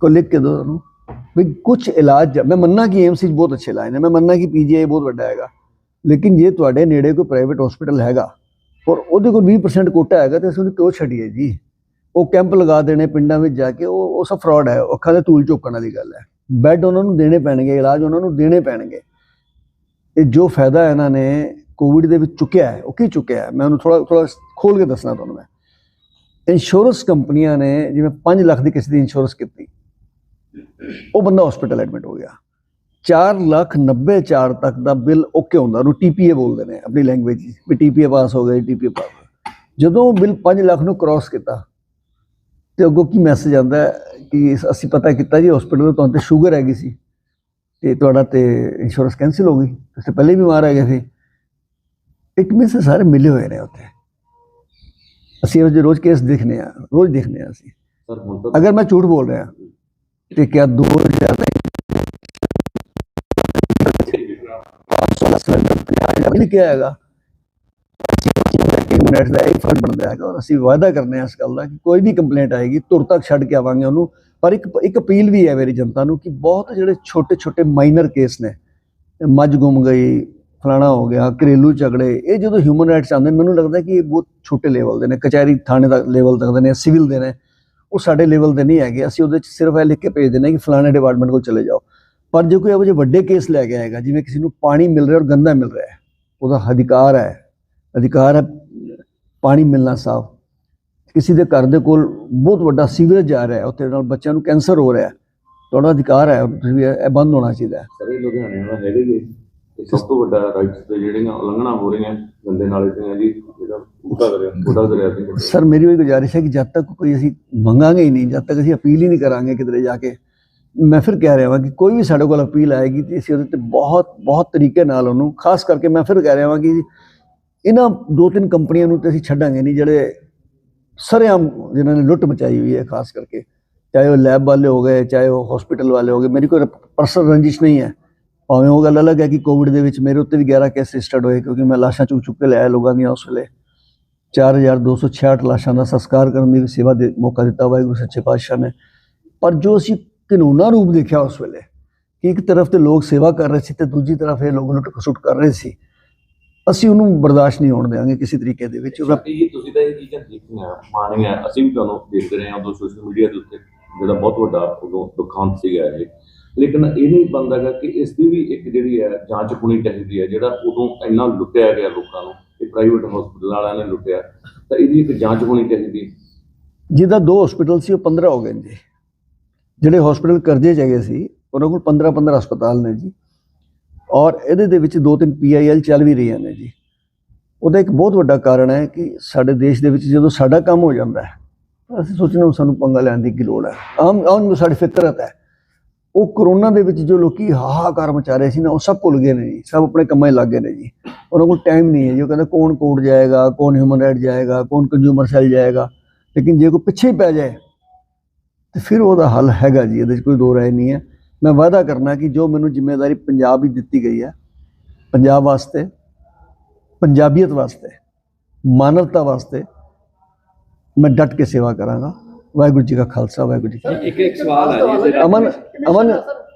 ਕੋਈ ਲਿਖ ਕੇ ਇਲਾਜ ਮੈਂ ਮੰਨਣਾ ਕਿ ਏਮਸ ਬਹੁਤ ਅੱਛੇ ਇਲਾਜ ਨੇ। ਮੈਂ ਮੰਨਣਾ ਕਿ ਪੀਜੀਆਈ ਬਹੁਤ ਵੱਡਾ ਹੈਗਾ। ਲੇਕਿਨ ਜੇ ਤੁਹਾਡੇ ਨੇੜੇ ਕੋਈ ਪ੍ਰਾਈਵੇਟ ਹਸਪੀਟਲ ਹੈਗਾ ਔਰ ਉਹਦੇ ਕੋਲ 20% ਕੋਟਾ ਹੈਗਾ ਤੇ ਅਸੀਂ ਉਹਨੂੰ ਕਿਉਂ ਛੱਡੀਏ ਜੀ? ਉਹ ਕੈਂਪ ਲਗਾ ਦੇਣੇ ਪਿੰਡਾਂ ਵਿੱਚ ਜਾ ਕੇ। ਉਹ ਉਹ ਸਭ ਫਰਾਡ ਹੈ। ਅੱਖਾਂ ਦੇ ਧੂਲ ਝੋਕਣ ਵਾਲੀ ਗੱਲ ਹੈ। ਬੈੱਡ ਉਹਨਾਂ ਨੂੰ ਦੇਣੇ ਪੈਣਗੇ, ਇਲਾਜ ਉਹਨਾਂ ਨੂੰ ਦੇਣੇ ਪੈਣਗੇ। ਇਹ ਜੋ ਫਾਇਦਾ ਇਹਨਾਂ ਨੇ ਕੋਵਿਡ ਦੇ ਵਿੱਚ ਚੁੱਕਿਆ ਹੈ, ਉਹ ਕੀ ਚੁੱਕਿਆ ਹੈ? ਮੈਂ ਉਹਨੂੰ ਥੋੜਾ ਥੋੜਾ ਖੋਲ ਕੇ ਦੱਸਣਾ ਤੁਹਾਨੂੰ ਮੈਂ। ਇੰਸ਼ੋਰੈਂਸ ਕੰਪਨੀਆਂ ਨੇ ਜਿਵੇਂ 5 ਲੱਖ ਦੀ ਕਿਸੇ ਦੀ ਇੰਸ਼ੋਰੈਂਸ ਕੀਤੀ, ਉਹ ਬੰਦਾ ਹਸਪੀਟਲ ਐਡਮਿਟ ਹੋ ਗਿਆ। 4 ਲੱਖ 90 ਚਾਰ ਤੱਕ ਦਾ ਬਿੱਲ ਓਕੇ ਹੁੰਦਾ, ਉਹਨੂੰ ਟੀਪੀਏ ਬੋਲਦੇ ਨੇ ਆਪਣੀ ਲੈਂਗੁਏਜ ਵਿੱਚ, ਵੀ ਟੀਪੀਏ ਪਾਸ ਹੋ ਗਈ ਟੀਪੀਏ ਪਾਸ ਹੋ ਗਿਆ। ਜਦੋਂ ਉਹ ਬਿੱਲ 5 ਲੱਖ ਨੂੰ ਕ੍ਰਾਸ ਕੀਤਾ, ਤੇ ਅੱਗੋਂ ਕੀ ਮੈਸੇਜ ਆਉਂਦਾ ਕਿ ਅਸੀਂ ਪਤਾ ਕੀਤਾ ਜੀ ਹਸਪੀਟਲ ਤੋਂ ਤੁਹਾਨੂੰ ਤੇ ਸ਼ੂਗਰ ਹੈਗੀ ਸੀ, ਤੇ ਤੁਹਾਡਾ ਤੇ ਇੰਸ਼ੋਰੈਂਸ ਕੈਂਸਲ ਹੋ ਗਈ, ਤੁਸੀਂ ਪਹਿਲੇ ਬਿਮਾਰ ਹੈਗੇ ਸੀ। ਇਟ ਮੀਨਸ ਸਾਰੇ ਮਿਲੇ ਹੋਏ ਨੇ ਉੱਥੇ। ਅਸੀਂ ਉਹ ਰੋਜ਼ ਕੇਸ ਦੇਖਨੇ ਆ ਰੋਜ਼ ਦੇਖਨੇ ਆ ਅਸੀਂ। ਅਗਰ ਮੈਂ ਝੂਠ ਬੋਲ ਰਿਹਾ ਤੇ ਕਿਆ 2000 ਦਾ ਨਹੀਂ ਕਿਹਾ ਹੈਗਾ। ਮਿੰਟ ਦਾ ਇੱਕ ਫ਼ਰਕ ਬਣਦਾ ਹੈਗਾ ਔਰ ਅਸੀਂ ਵਾਅਦਾ ਕਰਨੇ ਆ ਇਸ ਗੱਲ ਦਾ ਕਿ ਕੋਈ ਵੀ ਕੰਪਲੇਂਟ ਆਏਗੀ ਤੁਰ ਤੱਕ ਛੱਡ ਕੇ ਆਵਾਂਗੇ ਉਹਨੂੰ। ਪਰ ਇੱਕ ਇੱਕ ਅਪੀਲ ਵੀ ਹੈ ਮੇਰੀ ਜਨਤਾ ਨੂੰ ਕਿ ਬਹੁਤ ਜਿਹੜੇ ਛੋਟੇ ਛੋਟੇ ਮਾਈਨਰ ਕੇਸ ਨੇ ਮੱਝ ਗੁੰਮ ਗਈ ਫਲਾਣਾ ਹੋ ਗਿਆ, ਘਰੇਲੂ ਝਗੜੇ, ਇਹ ਜਦੋਂ ਹਿਊਮਨ ਰਾਈਟਸ ਆਉਂਦੇ ਨੇ, ਮੈਨੂੰ ਲੱਗਦਾ ਕਿ ਇਹ ਬਹੁਤ ਛੋਟੇ ਲੈਵਲ ਦੇ ਨੇ, ਕਚਹਿਰੀ ਥਾਣੇ ਦਾ ਲੈਵਲ ਤੱਕ ਦੇ ਨੇ ਸਿਵਲ ਦੇ ਨੇ, ਉਹ ਸਾਡੇ ਲੈਵਲ ਦੇ ਨਹੀਂ ਹੈਗੇ, ਅਸੀਂ ਉਹਦੇ ਚ ਸਿਰਫ ਇਹ ਲਿਖ ਕੇ ਭੇਜ ਦਿੰਦੇ ਹਾਂ ਕਿ ਫਲਾਣੇ ਡਿਪਾਰਟਮੈਂਟ ਕੋਲ ਚਲੇ ਜਾਓ। ਪਰ ਜੇ ਕੋਈ ਇਹੋ ਜਿਹੇ ਵੱਡੇ ਕੇਸ ਲੈ ਕੇ ਆਏਗਾ, ਜਿਵੇਂ ਕਿਸੇ ਨੂੰ ਪਾਣੀ ਮਿਲ ਰਿਹਾ ਔਰ ਗੰਦਾ ਮਿਲ ਰਿਹਾ ਹੈ, ਉਹਦਾ ਅਧਿਕਾਰ ਹੈ ਅਧਿਕਾਰ ਹੈ ਪਾਣੀ ਮਿਲਣਾ ਸਾਫ਼। ਕਿਸੇ ਦੇ ਘਰ ਦੇ ਕੋਲ ਬਹੁਤ ਵੱਡਾ ਸੀਵਰੇਜ ਜਾ ਰਿਹਾ ਹੈ ਉੱਥੇ ਨਾਲ ਬੱਚਿਆਂ ਨੂੰ ਕੈਂਸਰ ਹੋ ਰਿਹਾ ਹੈ, ਤੁਹਾਡਾ ਅਧਿਕਾਰ ਹੈ, ਤੁਸੀਂ ਵੀ ਇਹ ਇਹ ਬੰਦ ਹੋਣਾ ਚਾਹੀਦਾ ਹੈ। ਸਾਰੇ ਲੁਧਿਆਣੇ ਵਾਲਾ ਹੈਗੇ ਜੀ। ਤੇ ਸਭ ਤੋਂ ਵੱਡਾ ਰਾਈਟਸ ਤੇ ਜਿਹੜੀਆਂ ਉਲੰਘਣਾ ਹੋ ਰਹੀਆਂ ਗੰਦੇ ਨਾਲੇ ਤੇ ਜੀ ਜਿਹੜਾ ਬੁੱਢਾ ਦਰਿਆ ਬੁੱਢਾ ਦਰਿਆ ਤੇ। ਸਰ ਮੇਰੀ ਉਹ ਗੁਜ਼ਾਰਿਸ਼ ਹੈ ਕਿ ਜਦ ਤੱਕ ਕੋਈ ਅਸੀਂ ਮੰਗਾਂਗੇ ਹੀ ਨਹੀਂ ਜਦ ਤੱਕ ਅਸੀਂ ਅਪੀਲ ਹੀ ਨਹੀਂ ਕਰਾਂਗੇ ਕਿਧਰੇ ਜਾ ਕੇ ਮੈਂ ਫਿਰ ਕਹਿ ਰਿਹਾ ਹਾਂ ਕਿ ਕੋਈ ਵੀ ਸਾਡੇ ਕੋਲ ਅਪੀਲ ਆਏਗੀ ਤੇ ਅਸੀਂ ਉਹਦੇ ਤੇ ਬਹੁਤ ਬਹੁਤ ਤਰੀਕੇ ਨਾਲ ਉਹਨੂੰ ਖਾਸ ਕਰਕੇ ਮੈਂ ਫਿਰ ਕਹਿ ਰਿਹਾ ਹਾਂ ਕਿ ਇਹਨਾਂ ਦੋ ਤਿੰਨ ਕੰਪਨੀਆਂ ਨੂੰ ਤੇ ਅਸੀਂ ਛੱਡਾਂਗੇ ਨਹੀਂ ਜਿਹੜੇ ਸਰੇਆਮ ਜਿਨ੍ਹਾਂ ਨੇ ਲੁੱਟ ਮਚਾਈ ਹੋਈ ਹੈ ਖਾਸ ਕਰਕੇ ਚਾਹੇ ਉਹ ਲੈਬ ਵਾਲੇ ਹੋ ਗਏ ਚਾਹੇ ਉਹ ਹਸਪੀਟਲ ਵਾਲੇ ਹੋ ਗਏ ਮੇਰੀ ਕੋਈ ਪਰਸਨਲ ਰੰਜਿਸ਼ ਨਹੀਂ ਹੈ। ਭਾਵੇਂ ਉਹ ਗੱਲ ਅਲੱਗ ਹੈ ਕਿ ਕੋਵਿਡ ਦੇ ਵਿੱਚ ਮੇਰੇ ਉੱਤੇ ਵੀ 11 ਕੇਸ ਰਜਿਸਟਰਡ ਹੋਏ, ਕਿਉਂਕਿ ਮੈਂ ਲਾਸ਼ਾਂ ਚੁੱਕ ਚੁੱਕ ਕੇ ਲਿਆਇਆ ਲੋਕਾਂ ਦੀਆਂ ਉਸ ਵੇਲੇ। 4266 ਲਾਸ਼ਾਂ ਦਾ ਸੰਸਕਾਰ ਕਰਨ ਦੀ ਸੇਵਾ ਦੇ ਮੌਕਾ ਦਿੱਤਾ ਵਾਹਿਗੁਰੂ ਸੱਚੇ ਪਾਤਸ਼ਾਹ ਨੇ। ਪਰ ਜੋ ਅਸੀਂ ਕਾਨੂੰਨਾ ਰੂਪ ਦੇਖਿਆ ਉਸ ਵੇਲੇ, ਕਿ ਇੱਕ ਤਰਫ ਤੇ ਲੋਕ ਸੇਵਾ ਕਰ ਰਹੇ ਸੀ ਤੇ ਦੂਜੀ ਤਰਫ ਇਹ ਲੋਕ ਲੁੱਟ ਖਸੁੱਟ ਕਰ ਰਹੇ ਸੀ, ਅਸੀਂ ਉਹਨੂੰ ਬਰਦਾਸ਼ਤ ਨਹੀਂ ਹੋਣ ਦੇਵਾਂਗੇ ਕਿਸੇ ਤਰੀਕੇ ਦੇ ਵਿੱਚ। ਤੁਸੀਂ ਤਾਂ ਇਹ ਚੀਜ਼ਾਂ ਦੇਖੀਆਂ ਮਾਣੀਆਂ। ਅਸੀਂ ਵੀ ਤੁਹਾਨੂੰ ਦੇਖਦੇ ਰਹੇ ਹਾਂ ਉਦੋਂ ਸੋਸ਼ਲ ਮੀਡੀਆ ਦੇ ਉੱਤੇ, ਜਿਹੜਾ ਬਹੁਤ ਵੱਡਾ ਉਦੋਂ ਦੁਖਾਂਤ ਸੀਗਾ ਇਹ। ਲੇਕਿਨ ਇਹ ਨਹੀਂ ਬਣਦਾਗਾ ਕਿ ਇਸ ਦੀ ਵੀ ਇੱਕ ਜਿਹੜੀ ਹੈ ਜਾਂਚ ਹੋਣੀ ਚਾਹੀਦੀ ਹੈ, ਜਿਹੜਾ ਉਦੋਂ ਇੰਨਾ ਲੁੱਟਿਆ ਗਿਆ ਲੋਕਾਂ ਨੂੰ ਇਹ ਪ੍ਰਾਈਵੇਟ ਹਸਪੀਟਲ ਵਾਲਿਆਂ ਨੇ ਲੁੱਟਿਆ, ਤਾਂ ਇਹਦੀ ਇੱਕ ਜਾਂਚ ਹੋਣੀ ਚਾਹੀਦੀ ਜਿਹਦਾ ਦੋ ਹਸਪੀਟਲ ਸੀ, ਉਹ 15 ਹੋ ਗਏ ਨੇ ਜੀ। ਜਿਹੜੇ ਹਸਪੀਟਲ ਕਰਜ਼ੇ 'ਚ ਹੈਗੇ ਸੀ, ਉਹਨਾਂ ਕੋਲ 15 15 ਹਸਪਤਾਲ ਨੇ ਜੀ। ਔਰ ਇਹਦੇ ਦੇ ਵਿੱਚ ਦੋ ਤਿੰਨ ਪੀਆਈਐਲ ਚੱਲ ਵੀ ਰਹੀਆਂ ਨੇ ਜੀ। ਉਹਦਾ ਇੱਕ ਬਹੁਤ ਵੱਡਾ ਕਾਰਨ ਹੈ ਕਿ ਸਾਡੇ ਦੇਸ਼ ਦੇ ਵਿੱਚ ਜਦੋਂ ਸਾਡਾ ਕੰਮ ਹੋ ਜਾਂਦਾ ਹੈ ਅਸੀਂ ਸੋਚਣਾ ਸਾਨੂੰ ਪੰਗਾ ਲੈਣ ਦੀ ਕੀ ਲੋੜ ਹੈ। ਆਮ ਆਮ ਸਾਡੀ ਫਿਤਰਤ ਹੈ। ਉਹ ਕਰੋਨਾ ਦੇ ਵਿੱਚ ਜੋ ਲੋਕੀ ਹਾਹਾਕਾਰ ਮਚਾ ਰਹੇ ਸੀ ਨਾ, ਉਹ ਸਭ ਭੁੱਲ ਗਏ ਨੇ ਜੀ, ਸਭ ਆਪਣੇ ਕੰਮਾਂ 'ਚ ਲੱਗ ਗਏ ਨੇ ਜੀ। ਉਹਨਾਂ ਕੋਲ ਟਾਈਮ ਨਹੀਂ ਹੈ ਜੀ, ਉਹ ਕਹਿੰਦਾ ਕੌਣ ਕੋਰਟ ਜਾਏਗਾ, ਕੌਣ ਹਿਊਮਨ ਰਾਈਟ ਜਾਏਗਾ, ਕੌਣ ਕੰਜ਼ਿਊਮਰ ਸੈਲ ਜਾਏਗਾ। ਲੇਕਿਨ ਜੇ ਕੋਈ ਪਿੱਛੇ ਹੀ ਪੈ ਜਾਏ, ਤੇ ਫਿਰ ਉਹਦਾ ਹੱਲ ਹੈਗਾ ਜੀ, ਇਹਦੇ 'ਚ ਕੋਈ ਦੋ ਰਾਏ ਨਹੀਂ ਹੈ। ਮੈਂ ਵਾਅਦਾ ਕਰਨਾ ਕਿ ਜੋ ਮੈਨੂੰ ਜ਼ਿੰਮੇਵਾਰੀ ਪੰਜਾਬ ਹੀ ਦਿੱਤੀ ਗਈ ਹੈ, ਪੰਜਾਬ ਵਾਸਤੇ, ਪੰਜਾਬੀਅਤ ਵਾਸਤੇ, ਮਾਨਵਤਾ ਵਾਸਤੇ, ਮੈਂ ਡਟ ਕੇ ਸੇਵਾ ਕਰਾਂਗਾ। ਵਾਹਿਗੁਰੂ ਜੀ ਕਾ ਖਾਲਸਾ ਵਾਹਿਗੁਰੂ ਜੀ ਕੀ ਇੱਕ ਇੱਕ ਸਵਾਲ ਆ ਜੀ ਜਿਹੜਾ- ਅਮਨ ਅਮਨ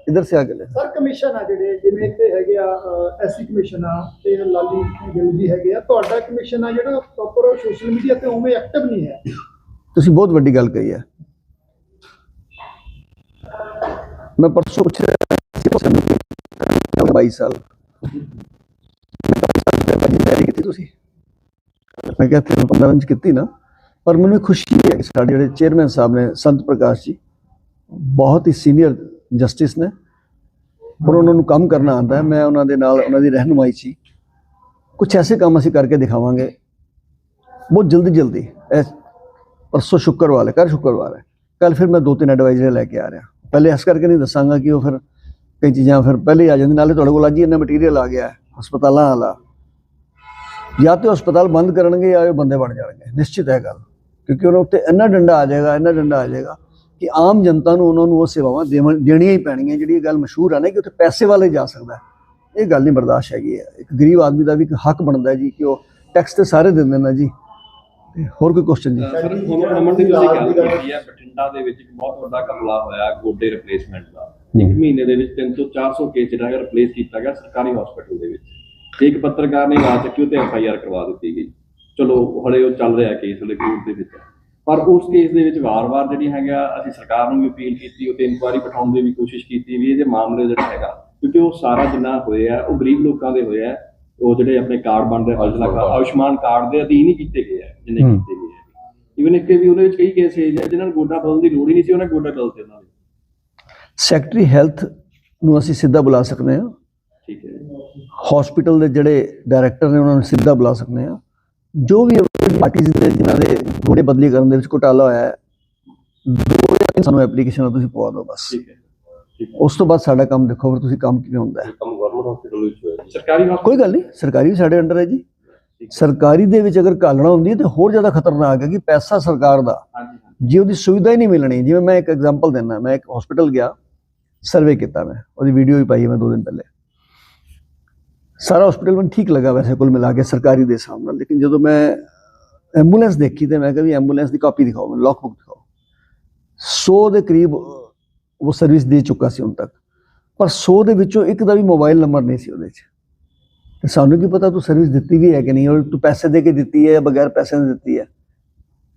ਇਧਰ ਸੇ ਆ ਕੇ ਸਰ ਕਮਿਸ਼ਨ ਆ ਜਿਹੜੇ ਜਿਵੇਂ ਤੇ ਹੈਗੇ ਆ ਐਸਸੀ ਕਮਿਸ਼ਨ ਆ ਤੇ ਲਾਲੀ ਗਿੱਲ ਜੀ ਹੈਗੇ ਆ। ਤੁਹਾਡਾ ਕਮਿਸ਼ਨ ਆ ਜਿਹੜਾ ਪ੍ਰੋਪਰ ਸੋਸ਼ਲ ਮੀਡੀਆ ਤੇ ਉਵੇਂ ਐਕਟਿਵ ਨਹੀਂ ਹੈ। ਤੁਸੀਂ ਬਹੁਤ ਵੱਡੀ ਗੱਲ ਕਹੀ ਹੈ। ਮੈਂ ਪਰਸੋਂ ਪੁੱਛਿਆ ਸੀ 22 ਸਾਲ 22 ਸਾਲ ਕੀਤੀ ਤੁਸੀਂ? ਮੈਂ ਕਿਹਾ ਤੈਨੂੰ ਪੰਦਰਾਂ ਇੰਚ ਕੀਤੀ ਨਾ। ਪਰ ਮੈਨੂੰ ਖੁਸ਼ੀ ਹੈ ਕਿ ਸਾਡੇ ਜਿਹੜੇ ਚੇਅਰਮੈਨ ਸਾਹਿਬ ਨੇ ਸੰਤ ਪ੍ਰਕਾਸ਼ ਜੀ, ਬਹੁਤ ਹੀ ਸੀਨੀਅਰ ਜਸਟਿਸ ਨੇ। ਪਰ ਉਹਨਾਂ ਨੂੰ ਕੰਮ ਕਰਨਾ ਆਉਂਦਾ ਹੈ। ਮੈਂ ਉਹਨਾਂ ਦੇ ਨਾਲ ਉਹਨਾਂ ਦੀ ਰਹਿਨੁਮਾਈ ਸੀ। ਹੀ ਕੁਝ ਐਸੇ ਕੰਮ ਅਸੀਂ ਕਰਕੇ ਦਿਖਾਵਾਂਗੇ। ਬਹੁਤ ਜਲਦੀ ਜਲਦੀ। ਇਸ ਪਰਸੋਂ ਸ਼ੁੱਕਰਵਾਰ ਹੈ, ਕੱਲ੍ਹ ਸ਼ੁੱਕਰਵਾਰ ਹੈ। ਕੱਲ ਫਿਰ ਮੈਂ ਦੋ ਤਿੰਨ ਐਡਵਾਈਜ਼ਰ ਲੈ ਕੇ ਆ ਰਿਹਾ। ਪਹਿਲੇ ਇਸ ਕਰਕੇ ਨਹੀਂ ਦੱਸਾਂਗਾ ਕਿ ਉਹ ਫਿਰ ਕਈ ਚੀਜ਼ਾਂ ਫਿਰ ਪਹਿਲੇ ਆ ਜਾਂਦੀਆਂ। ਨਾਲੇ ਤੁਹਾਡੇ ਕੋਲ ਅੱਜ ਹੀ ਇੰਨਾ ਮਟੀਰੀਅਲ ਆ ਗਿਆ ਹਸਪਤਾਲਾਂ ਵਾਲਾ। ਜਾਂ ਤੇ ਹਸਪਤਾਲ ਬੰਦ ਕਰਨਗੇ ਜਾਂ ਇਹ ਬੰਦੇ ਬਣ ਜਾਣਗੇ। ਨਿਸ਼ਚਿਤ ਹੈ ਗੱਲ। ਕਿਉਂਕਿ ਉਹਨਾਂ ਉੱਤੇ ਇੰਨਾ ਡੰਡਾ ਆ ਜਾਏਗਾ ਇੰਨਾ ਡੰਡਾ ਆ ਜਾਏਗਾ ਕਿ ਆਮ ਜਨਤਾ ਨੂੰ ਉਹਨਾਂ ਨੂੰ ਉਹ ਸੇਵਾਵਾਂ ਦੇਣੀਆਂ ਹੀ ਪੈਣਗੀਆਂ ਜਿਹੜੀ ਇਹ ਗੱਲ ਮਸ਼ਹੂਰ ਹੈ ਨਾ ਕਿ ਉੱਥੇ ਪੈਸੇ ਵਾਲੇ ਜਾ ਸਕਦਾ। ਇਹ ਗੱਲ ਨਹੀਂ ਬਰਦਾਸ਼ਤ ਹੈਗੀ ਹੈ। ਇੱਕ ਗਰੀਬ ਆਦਮੀ ਦਾ ਵੀ ਇੱਕ ਹੱਕ ਬਣਦਾ ਜੀ ਕਿ ਉਹ ਟੈਕਸ ਤੇ ਸਾਰੇ ਦਿੰਦੇ ਨੇ ਜੀ। ਤੇ ਹੋਰ ਕੋਈ ਕੁਐਸਚਨ ਜੀ? ਸਰ ਅਮਨ ਅਮਨ ਦੀ ਤੁਸੀਂ ਗੱਲ ਕੀਤੀ ਹੈ ਬਠਿੰਡਾ ਦੇ ਵਿੱਚ ਇੱਕ ਬਹੁਤ ਵੱਡਾ ਘਪਲਾ ਹੋਇਆ ਗੋਡੇ ਰਿਪਲੇਸਮੈਂਟ ਦਾ। ਇੱਕ ਮਹੀਨੇ ਦੇ ਵਿੱਚ 300 ਤੋਂ 400 ਕੇਸ ਜਿਹੜਾ ਹੈ ਰਿਪਲੇਸ ਕੀਤਾ ਗਿਆ ਸਰਕਾਰੀ ਹਸਪੀਟਲ ਦੇ ਵਿੱਚ। ਇੱਕ ਪੱਤਰਕਾਰ ਨੇ ਆਵਾਜ਼ ਚੱਕੀ ਤੇ ਐਫ ਆਈ ਆਰ ਕਰਵਾ ਦਿੱਤੀ ਗਈ। ਚਲੋ ਹਲੇ ਉਹ ਚੱਲ ਰਿਹਾ ਕੇਸ ਹਲੇ ਕੋਰਟ ਦੇ ਵਿੱਚ। ਪਰ ਉਸ ਕੇਸ ਦੇ ਵਿੱਚ ਵਾਰ-ਵਾਰ ਜਿਹੜੀ ਹੈਗਾ ਅਸੀਂ ਸਰਕਾਰ ਨੂੰ ਵੀ ਅਪੀਲ ਕੀਤੀ ਉਹ ਤੇ ਇਨਕੁਆਇਰੀ ਬਿਠਾਉਣ ਦੀ ਵੀ ਕੋਸ਼ਿਸ਼ ਕੀਤੀ ਵੀ ਇਹ ਜੇ ਮਾਮਲੇ ਜਿਹੜਾ ਹੈਗਾ ਕਿਉਂਕਿ ਉਹ ਸਾਰਾ ਜਿੰਨਾ ਹੋਇਆ ਉਹ ਗਰੀਬ ਲੋਕਾਂ ਦੇ ਹੋਇਆ ਹੈ। ਉਹ ਜਿਹੜੇ ਆਪਣੇ ਕਾਰਡ ਬਣਦੇ ਹਲਜਲਾ ਆਯੁਸ਼ਮਾਨ ਕਾਰਡ ਦੇ ਅਧੀਨ ਹੀ ਕੀਤੇ ਗਏ ਆ ਜਿੰਨੇ। ਕੀਤੇ ਗਏ ਆ ਇਵਨ ਇੱਕ ਵੀ ਉਹਦੇ ਵਿੱਚ ਕਈ ਕੇਸ ਹੈ ਜਿਨ੍ਹਾਂ ਨੂੰ ਗੋਡਾ ਬਦਲਣ ਦੀ ਲੋੜ ਹੀ ਨਹੀਂ ਸੀ ਉਹਨੇ ਗੋਡਾ ਬਦਲ ਦਿੱਤੇ ਉਹਨਾਂ ਨੇ ਸੈਕਟਰੀ ਹੈਲਥ ਨੂੰ ਅਸੀਂ ਸਿੱਧਾ ਬੁਲਾ ਸਕਦੇ ਹਾਂ ਠੀਕ ਹੈ ਹਸਪੀਟਲ ਦੇ ਜਿਹੜੇ ਡਾਇਰੈਕਟਰ ਨੇ ਉਹਨਾਂ ਨੂੰ ਸਿੱਧਾ ਬੁਲਾ ਸਕਦੇ ਹਾਂ ਜੋ ਵੀ ਪਾਰਟੀਆਂ ਦੇ ਜਿਨ੍ਹਾਂ ਦੇ ਗੋੜੇ ਬਦਲੀ ਕਰਨ ਦੇ ਵਿੱਚ ਘੁਟਾਲਾ ਹੋਇਆ ਹੈ ਦੋ ਜਾਂ ਤਿੰਨ ਸਾਨੂੰ ਐਪਲੀਕੇਸ਼ਨ ਤੁਸੀਂ ਪਵਾ ਦਿਓ ਬਸ। ਠੀਕ ਹੈ। ਉਸ ਤੋਂ ਬਾਅਦ ਸਾਡਾ ਕੰਮ ਦੇਖੋ ਫਿਰ ਤੁਸੀਂ ਕੰਮ ਕਿਵੇਂ ਹੁੰਦਾ ਹੈ। ਕੰਮ ਗਵਰਨਮੈਂਟ ਹਸਪੀਟਲ ਵਿੱਚ ਹੋਇਆ। ਸਰਕਾਰੀ ਕੋਈ ਗੱਲ ਨਹੀਂ ਸਰਕਾਰੀ ਵੀ ਸਾਡੇ ਅੰਡਰ ਹੈ ਜੀ। ਸਰਕਾਰੀ ਦੇ ਵਿੱਚ ਅਗਰ ਘਾਲਣਾ ਹੁੰਦੀ ਹੈ ਤੇ ਹੋਰ ਜ਼ਿਆਦਾ ਖਤਰਨਾਕ ਹੈ ਕਿ ਪੈਸਾ ਸਰਕਾਰ ਦਾ ਜੇ ਉਹਦੀ ਸੁਵਿਧਾ ਹੀ ਨਹੀਂ ਮਿਲਣੀ ਜਿਵੇਂ ਮੈਂ ਇੱਕ ਐਗਜ਼ਾਮਪਲ ਦਿੰਦਾ ਮੈਂ ਇੱਕ ਹਸਪੀਟਲ ਗਿਆ ਸਰਵੇ ਕੀਤਾ ਮੈਂ ਉਹਦੀ ਵੀਡੀਓ ਵੀ ਪਾਈ ਹੈ ਮੈਂ ਦੋ ਦਿਨ ਪਹਿਲੇ। ਸਾਰਾ ਹਸਪੀਟਲ ਮੈਨੂੰ ਠੀਕ ਲੱਗਾ ਵੈਸੇ ਕੁੱਲ ਮਿਲਾ ਕੇ ਸਰਕਾਰੀ ਦੇ ਹਿਸਾਬ ਨਾਲ ਲੇਕਿਨ ਜਦੋਂ ਮੈਂ ਐਂਬੂਲੈਂਸ ਦੇਖੀ ਤੇ ਮੈਂ ਕਿਹਾ ਵੀ ਐਂਬੂਲੈਂਸ ਦੀ ਕਾਪੀ ਦਿਖਾਓ, ਮੈਨੂੰ ਲੌਗ ਬੁੱਕ ਦਿਖਾਓ। 100 ਦੇ ਕਰੀਬ ਉਹ ਸਰਵਿਸ ਦੇ ਚੁੱਕਾ ਸੀ ਹੁਣ ਤੱਕ। ਪਰ 100 ਦੇ ਵਿੱਚੋਂ ਇੱਕ ਦਾ ਵੀ ਮੋਬਾਈਲ ਨੰਬਰ ਨਹੀਂ ਸੀ ਉਹਦੇ 'ਚ। ਤੇ ਸਾਨੂੰ ਕੀ ਪਤਾ ਤੂੰ ਸਰਵਿਸ ਦਿੱਤੀ ਵੀ ਹੈ ਕਿ ਨਹੀਂ, ਔਰ ਤੂੰ ਪੈਸੇ ਦੇ ਕੇ ਦਿੱਤੀ ਹੈ ਜਾਂ ਬਗੈਰ ਪੈਸੇ ਦੇ ਦਿੱਤੀ ਹੈ।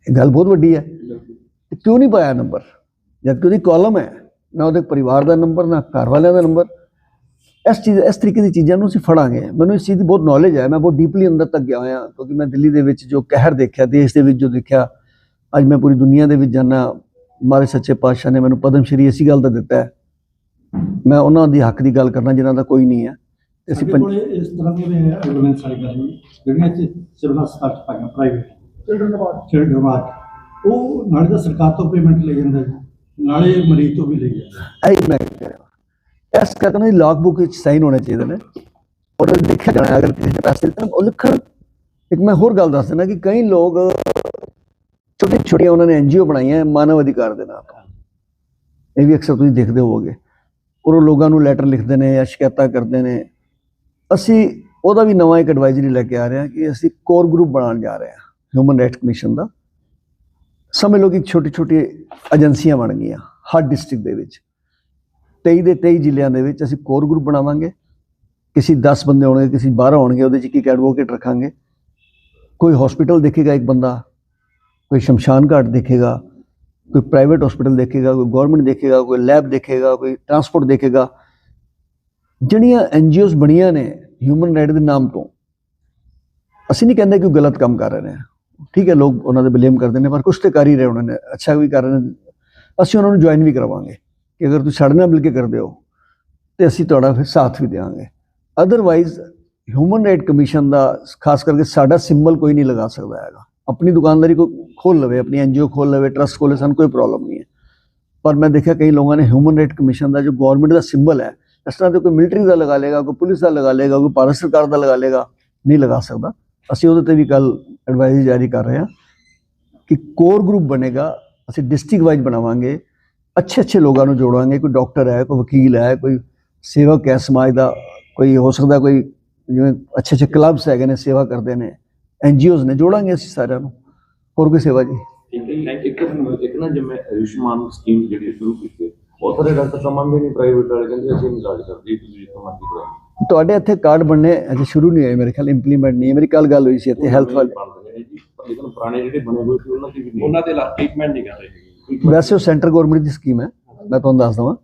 ਇਹ ਗੱਲ ਬਹੁਤ ਵੱਡੀ ਹੈ। ਤੇ ਕਿਉਂ ਨਹੀਂ ਪਾਇਆ ਨੰਬਰ ਜਦ ਕਿ ਉਹਦੀ ਕਾਲਮ ਹੈ, ਨਾ ਉਹਦੇ ਪਰਿਵਾਰ ਦਾ ਨੰਬਰ ਨਾ ਘਰ ਵਾਲਿਆਂ ਦਾ ਨੰਬਰ ਇਸ ਚੀਜ਼ ਇਸ ਤਰੀਕੇ ਦੀ ਚੀਜ਼ਾਂ ਨੂੰ ਅਸੀਂ ਫੜਾਂਗੇ। ਮੈਨੂੰ ਇਸ ਚੀਜ਼ ਦੀ ਬਹੁਤ ਨੌਲੇਜ ਹੈ। ਮੈਂ ਬਹੁਤ ਡੀਪਲੀ ਅੰਦਰ ਤੱਕ ਗਿਆ ਹੋਇਆ ਕਿਉਂਕਿ ਮੈਂ ਦਿੱਲੀ ਦੇ ਵਿੱਚ ਜੋ ਕਹਿਰ ਦੇਖਿਆ ਦੇਸ਼ ਦੇ ਵਿੱਚ ਜੋ ਦੇਖਿਆ ਅੱਜ ਮੈਂ ਪੂਰੀ ਦੁਨੀਆ ਦੇ ਵਿੱਚ ਜਾਣਾ ਮਾਰੇ ਸੱਚੇ ਪਾਤਸ਼ਾਹ ਨੇ ਮੈਨੂੰ ਪਦਮ ਸ਼੍ਰੀ ਇਸੀ ਗੱਲ ਦਾ ਦਿੱਤਾ ਹੈ। ਮੈਂ ਉਹਨਾਂ ਦੀ ਹੱਕ ਦੀ ਗੱਲ ਕਰਨਾ ਜਿਨ੍ਹਾਂ ਦਾ ਕੋਈ ਨਹੀਂ ਹੈ। ਅਸੀਂ ਇਸ ਤਰ੍ਹਾਂ ਦੀਆਂ ਐਂਬੂਲੈਂਸ ਆਈਆਂ ਨੇ ਜਿਹੜੀਆਂ ਇੱਥੇ ਸਿਵਲ ਹਸਪਤਾਲ ਚ ਪਾਈਆਂ private children award children ward ਉਹ ਨਾਲੇ ਤਾਂ ਸਰਕਾਰ ਤੋਂ ਪੇਮੈਂਟ ਲੈ ਜਾਂਦਾ ਨਾਲੇ ਮਰੀਜ਼ ਤੋਂ ਵੀ ਲੈ ਜਾਂਦਾ। ਇਹੀ ਮੈਂ ਕਹਿ ਰਿਹਾ। ਇਸ ਕਰਕੇ ਨਾ ਲੌਗ ਬੁੱਕ ਵਿੱਚ ਸਾਈਨ ਹੋਣੇ ਚਾਹੀਦੇ ਨੇ। ਔਰ ਦੇਖਿਆ ਜਾਣਾ, ਅਗਰ ਕਿਸੇ ਨੇ ਪੈਸੇ ਦਿੱਤੇ, ਉਹ ਲਿਖਣ। ਇੱਕ ਮੈਂ ਹੋਰ ਗੱਲ ਦੱਸ ਦਿੰਦਾ ਕਿ ਕਈ ਲੋਕ ਛੋਟੇ ਛੋਟੀਆਂ ਉਹਨਾਂ ਨੇ ਐਨਜੀਓ ਬਣਾਈਆਂ ਮਾਨਵ ਅਧਿਕਾਰ ਦੇ ਨਾਮ ਇਹ ਵੀ ਅਕਸਰ ਤੁਸੀਂ ਦੇਖਦੇ ਹੋਵੋਗੇ। ਔਰ ਉਹ ਲੋਕਾਂ ਨੂੰ ਲੈਟਰ ਲਿਖਦੇ ਨੇ ਜਾਂ ਸ਼ਿਕਾਇਤਾਂ ਕਰਦੇ ਨੇ। ਅਸੀਂ ਉਹਦਾ ਵੀ ਨਵਾਂ ਇੱਕ ਐਡਵਾਈਜ਼ਰੀ ਲੈ ਕੇ ਆ ਰਹੇ ਹਾਂ ਕਿ ਅਸੀਂ ਕੋਰ ਗਰੁੱਪ ਬਣਾਉਣ ਜਾ ਰਹੇ ਹਾਂ ਹਿਊਮਨ ਰਾਈਟ ਕਮਿਸ਼ਨ ਦਾ। ਸਮਝ ਲਓ ਕਿ ਛੋਟੀ ਛੋਟੀ ਏਜੰਸੀਆਂ ਬਣ ਗਈਆਂ ਹਰ ਡਿਸਟ੍ਰਿਕਟ ਦੇ ਵਿੱਚ। 23 ਦੇ 23 ਜ਼ਿਲ੍ਹਿਆਂ ਦੇ ਵਿੱਚ ਅਸੀਂ ਕੋਰ ਗਰੁੱਪ ਬਣਾਵਾਂਗੇ। ਕਿਸੇ 10 ਬੰਦੇ ਹੋਣਗੇ, ਕਿਸੇ 12 ਹੋਣਗੇ, ਉਹਦੇ 'ਚ ਇੱਕ ਇੱਕ ਐਡਵੋਕੇਟ ਰੱਖਾਂਗੇ। ਕੋਈ ਹਸਪੀਟਲ ਦੇਖੇਗਾ ਇੱਕ ਬੰਦਾ, ਕੋਈ ਸ਼ਮਸ਼ਾਨ ਘਾਟ ਦੇਖੇਗਾ, ਕੋਈ ਪ੍ਰਾਈਵੇਟ ਹਸਪੀਟਲ ਦੇਖੇਗਾ, ਕੋਈ ਗਵਰਨਮੈਂਟ ਦੇਖੇਗਾ, ਕੋਈ ਲੈਬ ਦੇਖੇਗਾ, ਕੋਈ ਟਰਾਂਸਪੋਰਟ ਦੇਖੇਗਾ। ਜਿਹੜੀਆਂ ਐਨਜੀਓਜ਼ ਬਣੀਆਂ ਨੇ ਹਿਊਮਨ ਰਾਈਟ ਦੇ ਨਾਮ ਤੋਂ, ਅਸੀਂ ਨਹੀਂ ਕਹਿੰਦੇ ਕਿ ਉਹ ਗਲਤ ਕੰਮ ਕਰ ਰਹੇ ਨੇ। ਠੀਕ ਹੈ, ਲੋਕ ਉਹਨਾਂ ਦੇ ਬਲੇਮ ਕਰਦੇ ਨੇ, ਪਰ ਕੁਛ ਤੇ ਕਰ ਹੀ ਰਹੇ ਉਹਨਾਂ ਨੇ, ਅੱਛਾ ਵੀ ਕਰ ਰਹੇ ਨੇ। ਅਸੀਂ ਉਹਨਾਂ ਨੂੰ ਜੁਆਇਨ ਵੀ ਕਰਵਾਵਾਂਗੇ ਕਿ ਅਗਰ ਤੁਸੀਂ ਸਾਡੇ ਨਾਲ ਮਿਲ ਕੇ ਕਰਦੇ ਹੋ, ਤੇ ਅਸੀਂ ਤੁਹਾਡਾ ਫਿਰ ਸਾਥ ਵੀ ਦੇਵਾਂਗੇ ਅਦਰਵਾਈਜ਼ ਹਿਊਮਨ ਰਾਈਟ ਕਮਿਸ਼ਨ ਦਾ, ਖਾਸ ਕਰਕੇ ਸਾਡਾ ਸਿੰਬਲ ਕੋਈ ਨਹੀਂ ਲਗਾ ਸਕਦਾ ਹੈਗਾ। ਆਪਣੀ ਦੁਕਾਨਦਾਰੀ ਕੋ, ਖੋਲ ਲਵੇ, ਆਪਣੀ ਐਨਜੀਓ ਖੋਲ ਲਵੇ ਟਰਸਟ ਖੋਲੇ ਸਾਨੂੰ ਕੋਈ ਪ੍ਰੋਬਲਮ ਨਹੀਂ ਹੈ। ਪਰ ਮੈਂ ਦੇਖਿਆ ਕਈ ਲੋਕਾਂ ਨੇ ਹਿਊਮਨ ਰਾਈਟ ਕਮਿਸ਼ਨ ਦਾ ਜੋ ਗਵਰਨਮੈਂਟ ਦਾ ਸਿੰਬਲ ਹੈ, ਇਸ ਤਰ੍ਹਾਂ ਦੇ ਕੋਈ ਮਿਲਟਰੀ ਦਾ ਲਗਾ ਲੇਗਾ ਕੋਈ ਪੁਲਿਸ ਦਾ ਲਗਾ ਲੇਗਾ ਕੋਈ ਭਾਰਤ ਸਰਕਾਰ ਦਾ ਲਗਾ ਲੇਗਾ ਨਹੀਂ ਲਗਾ ਸਕਦਾ। ਅਸੀਂ ਉਹਦੇ ਤੇ ਵੀ ਕੱਲ ਐਡਵਾਈਸ ਜਾਰੀ ਕਰ ਰਹੇ ਹਾਂ ਕਿ ਕੋਰ ਗਰੁੱਪ ਬਣੇਗਾ, ਅਸੀਂ ਡਿਸਟ੍ਰਿਕਟ ਵਾਈਜ਼ ਬਣਾਵਾਂਗੇ ਅੱਛੇ ਅੱਛੇ ਲੋਕਾਂ ਨੂੰ ਜੋੜਾਂਗੇ ਕੋਈ ਡਾਕਟਰ ਹੈ ਕੋਈ ਵਕੀਲ ਹੈ ਕੋਈ ਸੇਵਕ ਹੈ ਸਮਾਜ ਦਾ ਕੋਈ ਹੋ ਸਕਦਾ ਕੋਈ ਜਿਵੇਂ ਅੱਛੇ ਅੱਛੇ ਕਲੱਬਸ ਹੈਗੇ ਨੇ ਸੇਵਾ ਕਰਦੇ ਨੇ ਐਨਜੀਓਜ਼ ਨੇ ਜੋੜਾਂਗੇ ਅਸੀਂ ਸਾਰਿਆਂ ਨੂੰ। ਹੋਰ ਕੋਈ ਸੇਵਾ ਜੀ? ਠੀਕ ਹੈ ਇੱਕ ਇੱਕ ਇੱਕ ਨਾ ਜਿਵੇਂ ਆਯੁਸ਼ਮਾਨ ਸਕੀਮ ਜਿਹੜੀ ਸ਼ੁਰੂ ਕੀਤੀ ਹੈ, ਬਹੁਤ ਸਾਰੇ ਡਾਕਟਰ ਤਾਂ ਮੰਨਦੇ ਨਹੀਂ ਪ੍ਰਾਈਵੇਟ ਵਾਲੇ ਕਹਿੰਦੇ ਅਸੀਂ ਨਹੀਂ ਇਲਾਜ ਕਰਦੇ ਤੁਸੀਂ ਜਿੱਥੋਂ ਮਰਜ਼ੀ ਕਰਾਓ ਤੁਹਾਡੇ ਇੱਥੇ ਕਾਰਡ ਬਣਨੇ ਅਜੇ ਸ਼ੁਰੂ ਨਹੀਂ ਹੋਏ ਮੇਰੇ ਖਿਆਲ ਇੰਪਲੀਮੈਂਟ ਨਹੀਂ। ਮੇਰੀ ਕੱਲ ਗੱਲ ਹੋਈ ਸੀ ਇੱਥੇ ਹੈਲਥ ਵਾਲੇ। ਲੇਕਿਨ ਪੁਰਾਣੇ ਜਿਹੜੇ ਬਣੇ ਹੋਏ ਸੀ ਉਹਨਾਂ ਦੀ ਉਹਨਾਂ ਦੇ ਲਾ ਟ੍ਰੀਟਮੈਂਟ ਨਹੀਂ ਕਰ ਰਹੇ। ਹੈਗੇ ਵੈਸੇ ਉਹ ਸੈਂਟਰ ਗਵਰਨਮੈਂਟ ਦੀ ਸਕੀਮ ਹੈ ਮੈਂ ਤੁਹਾਨੂੰ ਦੱਸ ਦਵਾਂ।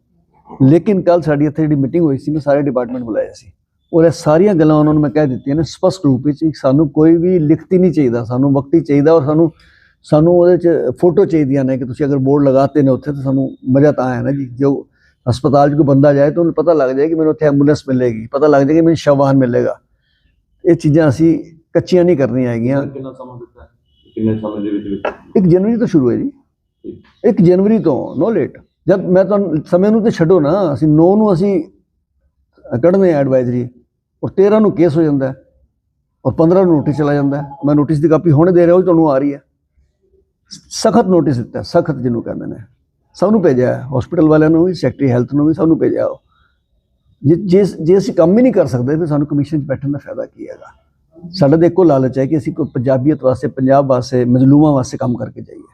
ਲੇਕਿਨ ਕੱਲ ਸਾਡੀ ਇੱਥੇ ਜਿਹੜੀ ਮੀਟਿੰਗ ਹੋਈ ਸੀ ਮੈਂ ਸਾਰੇ ਡਿਪਾਰਟਮੈਂਟ ਬੁਲਾਇਆ ਸੀ। ਉਹਦੇ ਸਾਰੀਆਂ ਗੱਲਾਂ ਉਹਨਾਂ ਨੂੰ ਮੈਂ ਕਹਿ ਦਿੱਤੀਆਂ ਨੇ ਸਪਸ਼ਟ ਰੂਪ ਵਿੱਚ ਸਾਨੂੰ ਕੋਈ ਵੀ ਲਿਖਤੀ ਨਹੀਂ ਚਾਹੀਦਾ ਸਾਨੂੰ ਵਕਤੀ ਚਾਹੀਦਾ ਔਰ ਸਾਨੂੰ ਸਾਨੂੰ ਉਹਦੇ ਚ ਫੋਟੋ ਚਾਹੀਦੀਆਂ ਨੇ ਕਿ ਤੁਸੀਂ ਅਗਰ ਬੋਰਡ ਲਗਾਤੇ ਨੇ ਉੱਥੇ ਤਾਂ ਸਾਨੂੰ ਮਜ਼ਾ ਤਾਂ ਆਇਆ ਨਾ ਜੀ। ਜੋ ਹਸਪਤਾਲ 'ਚ ਕੋਈ ਬੰਦਾ ਜਾਏ ਤਾਂ ਉਹਨੂੰ ਪਤਾ ਲੱਗ ਜਾਏ ਕਿ ਮੈਨੂੰ ਉੱਥੇ ਐਂਬੂਲੈਂਸ ਮਿਲੇਗੀ ਪਤਾ ਲੱਗ ਜਾਏ ਕਿ ਮੈਨੂੰ ਸ਼ਵਾਨ ਮਿਲੇਗਾ। ਇਹ ਚੀਜ਼ਾਂ ਅਸੀਂ ਕੱਚੀਆਂ ਨਹੀਂ ਕਰਨੀਆਂ ਹੈਗੀਆਂ। ਕਿੰਨਾ ਸਮਾਂ ਦਿੱਤਾ? ਕਿੰਨੇ ਸਮੇਂ ਦੇ ਵਿੱਚ 1 ਜਨਵਰੀ ਤੋਂ ਸ਼ੁਰੂ ਹੈ ਜੀ। 1 ਜਨਵਰੀ ਤੋਂ ਨੋ ਲੇਟ ਜਦ ਮੈਂ ਤੁਹਾਨੂੰ ਸਮੇਂ ਨੂੰ ਤੇ ਛੱਡੋ ਨਾ, ਅਸੀਂ 9 ਨੂੰ ਅਸੀਂ ਕੱਢਦੇ ਆ ਐਡਵਾਈਜ਼ਰੀ ਔਰ 13 ਨੂੰ ਕੇਸ ਹੋ ਜਾਂਦਾ ਔਰ 15 ਨੂੰ ਨੋਟਿਸ ਚਲਾ ਜਾਂਦਾ ਮੈਂ ਨੋਟਿਸ ਦੀ ਕਾਪੀ ਹੁਣੇ ਦੇ ਰਿਹਾ, ਉਹ ਤੁਹਾਨੂੰ ਆ ਰਹੀ ਹੈ। ਸਖਤ ਨੋਟਿਸ ਦਿੱਤਾ ਸਖਤ ਜਿਹਨੂੰ ਕਹਿੰਦੇ ਨੇ। ਸਭ ਨੂੰ ਭੇਜਿਆ ਹੈ ਹਸਪੀਟਲ ਵਾਲਿਆਂ ਨੂੰ ਵੀ ਸੈਕਟਰੀ ਹੈਲਥ ਨੂੰ ਵੀ ਸਭ ਨੂੰ ਭੇਜਿਆ ਉਹ। ਜੇ ਜੇ ਜੇ ਅਸੀਂ ਕੰਮ ਹੀ ਨਹੀਂ ਕਰ ਸਕਦੇ, ਫਿਰ ਸਾਨੂੰ ਕਮਿਸ਼ਨ 'ਚ ਬੈਠਣ ਦਾ ਫਾਇਦਾ ਕੀ ਹੈਗਾ? ਸਾਡਾ ਤਾਂ ਇੱਕੋ ਲਾਲਚ ਹੈ ਕਿ ਅਸੀਂ ਕੋਈ ਪੰਜਾਬੀਅਤ ਵਾਸਤੇ, ਪੰਜਾਬ ਵਾਸਤੇ, ਮਜ਼ਲੂਮਾਂ ਵਾਸਤੇ ਕੰਮ ਕਰਕੇ ਜਾਈਏ।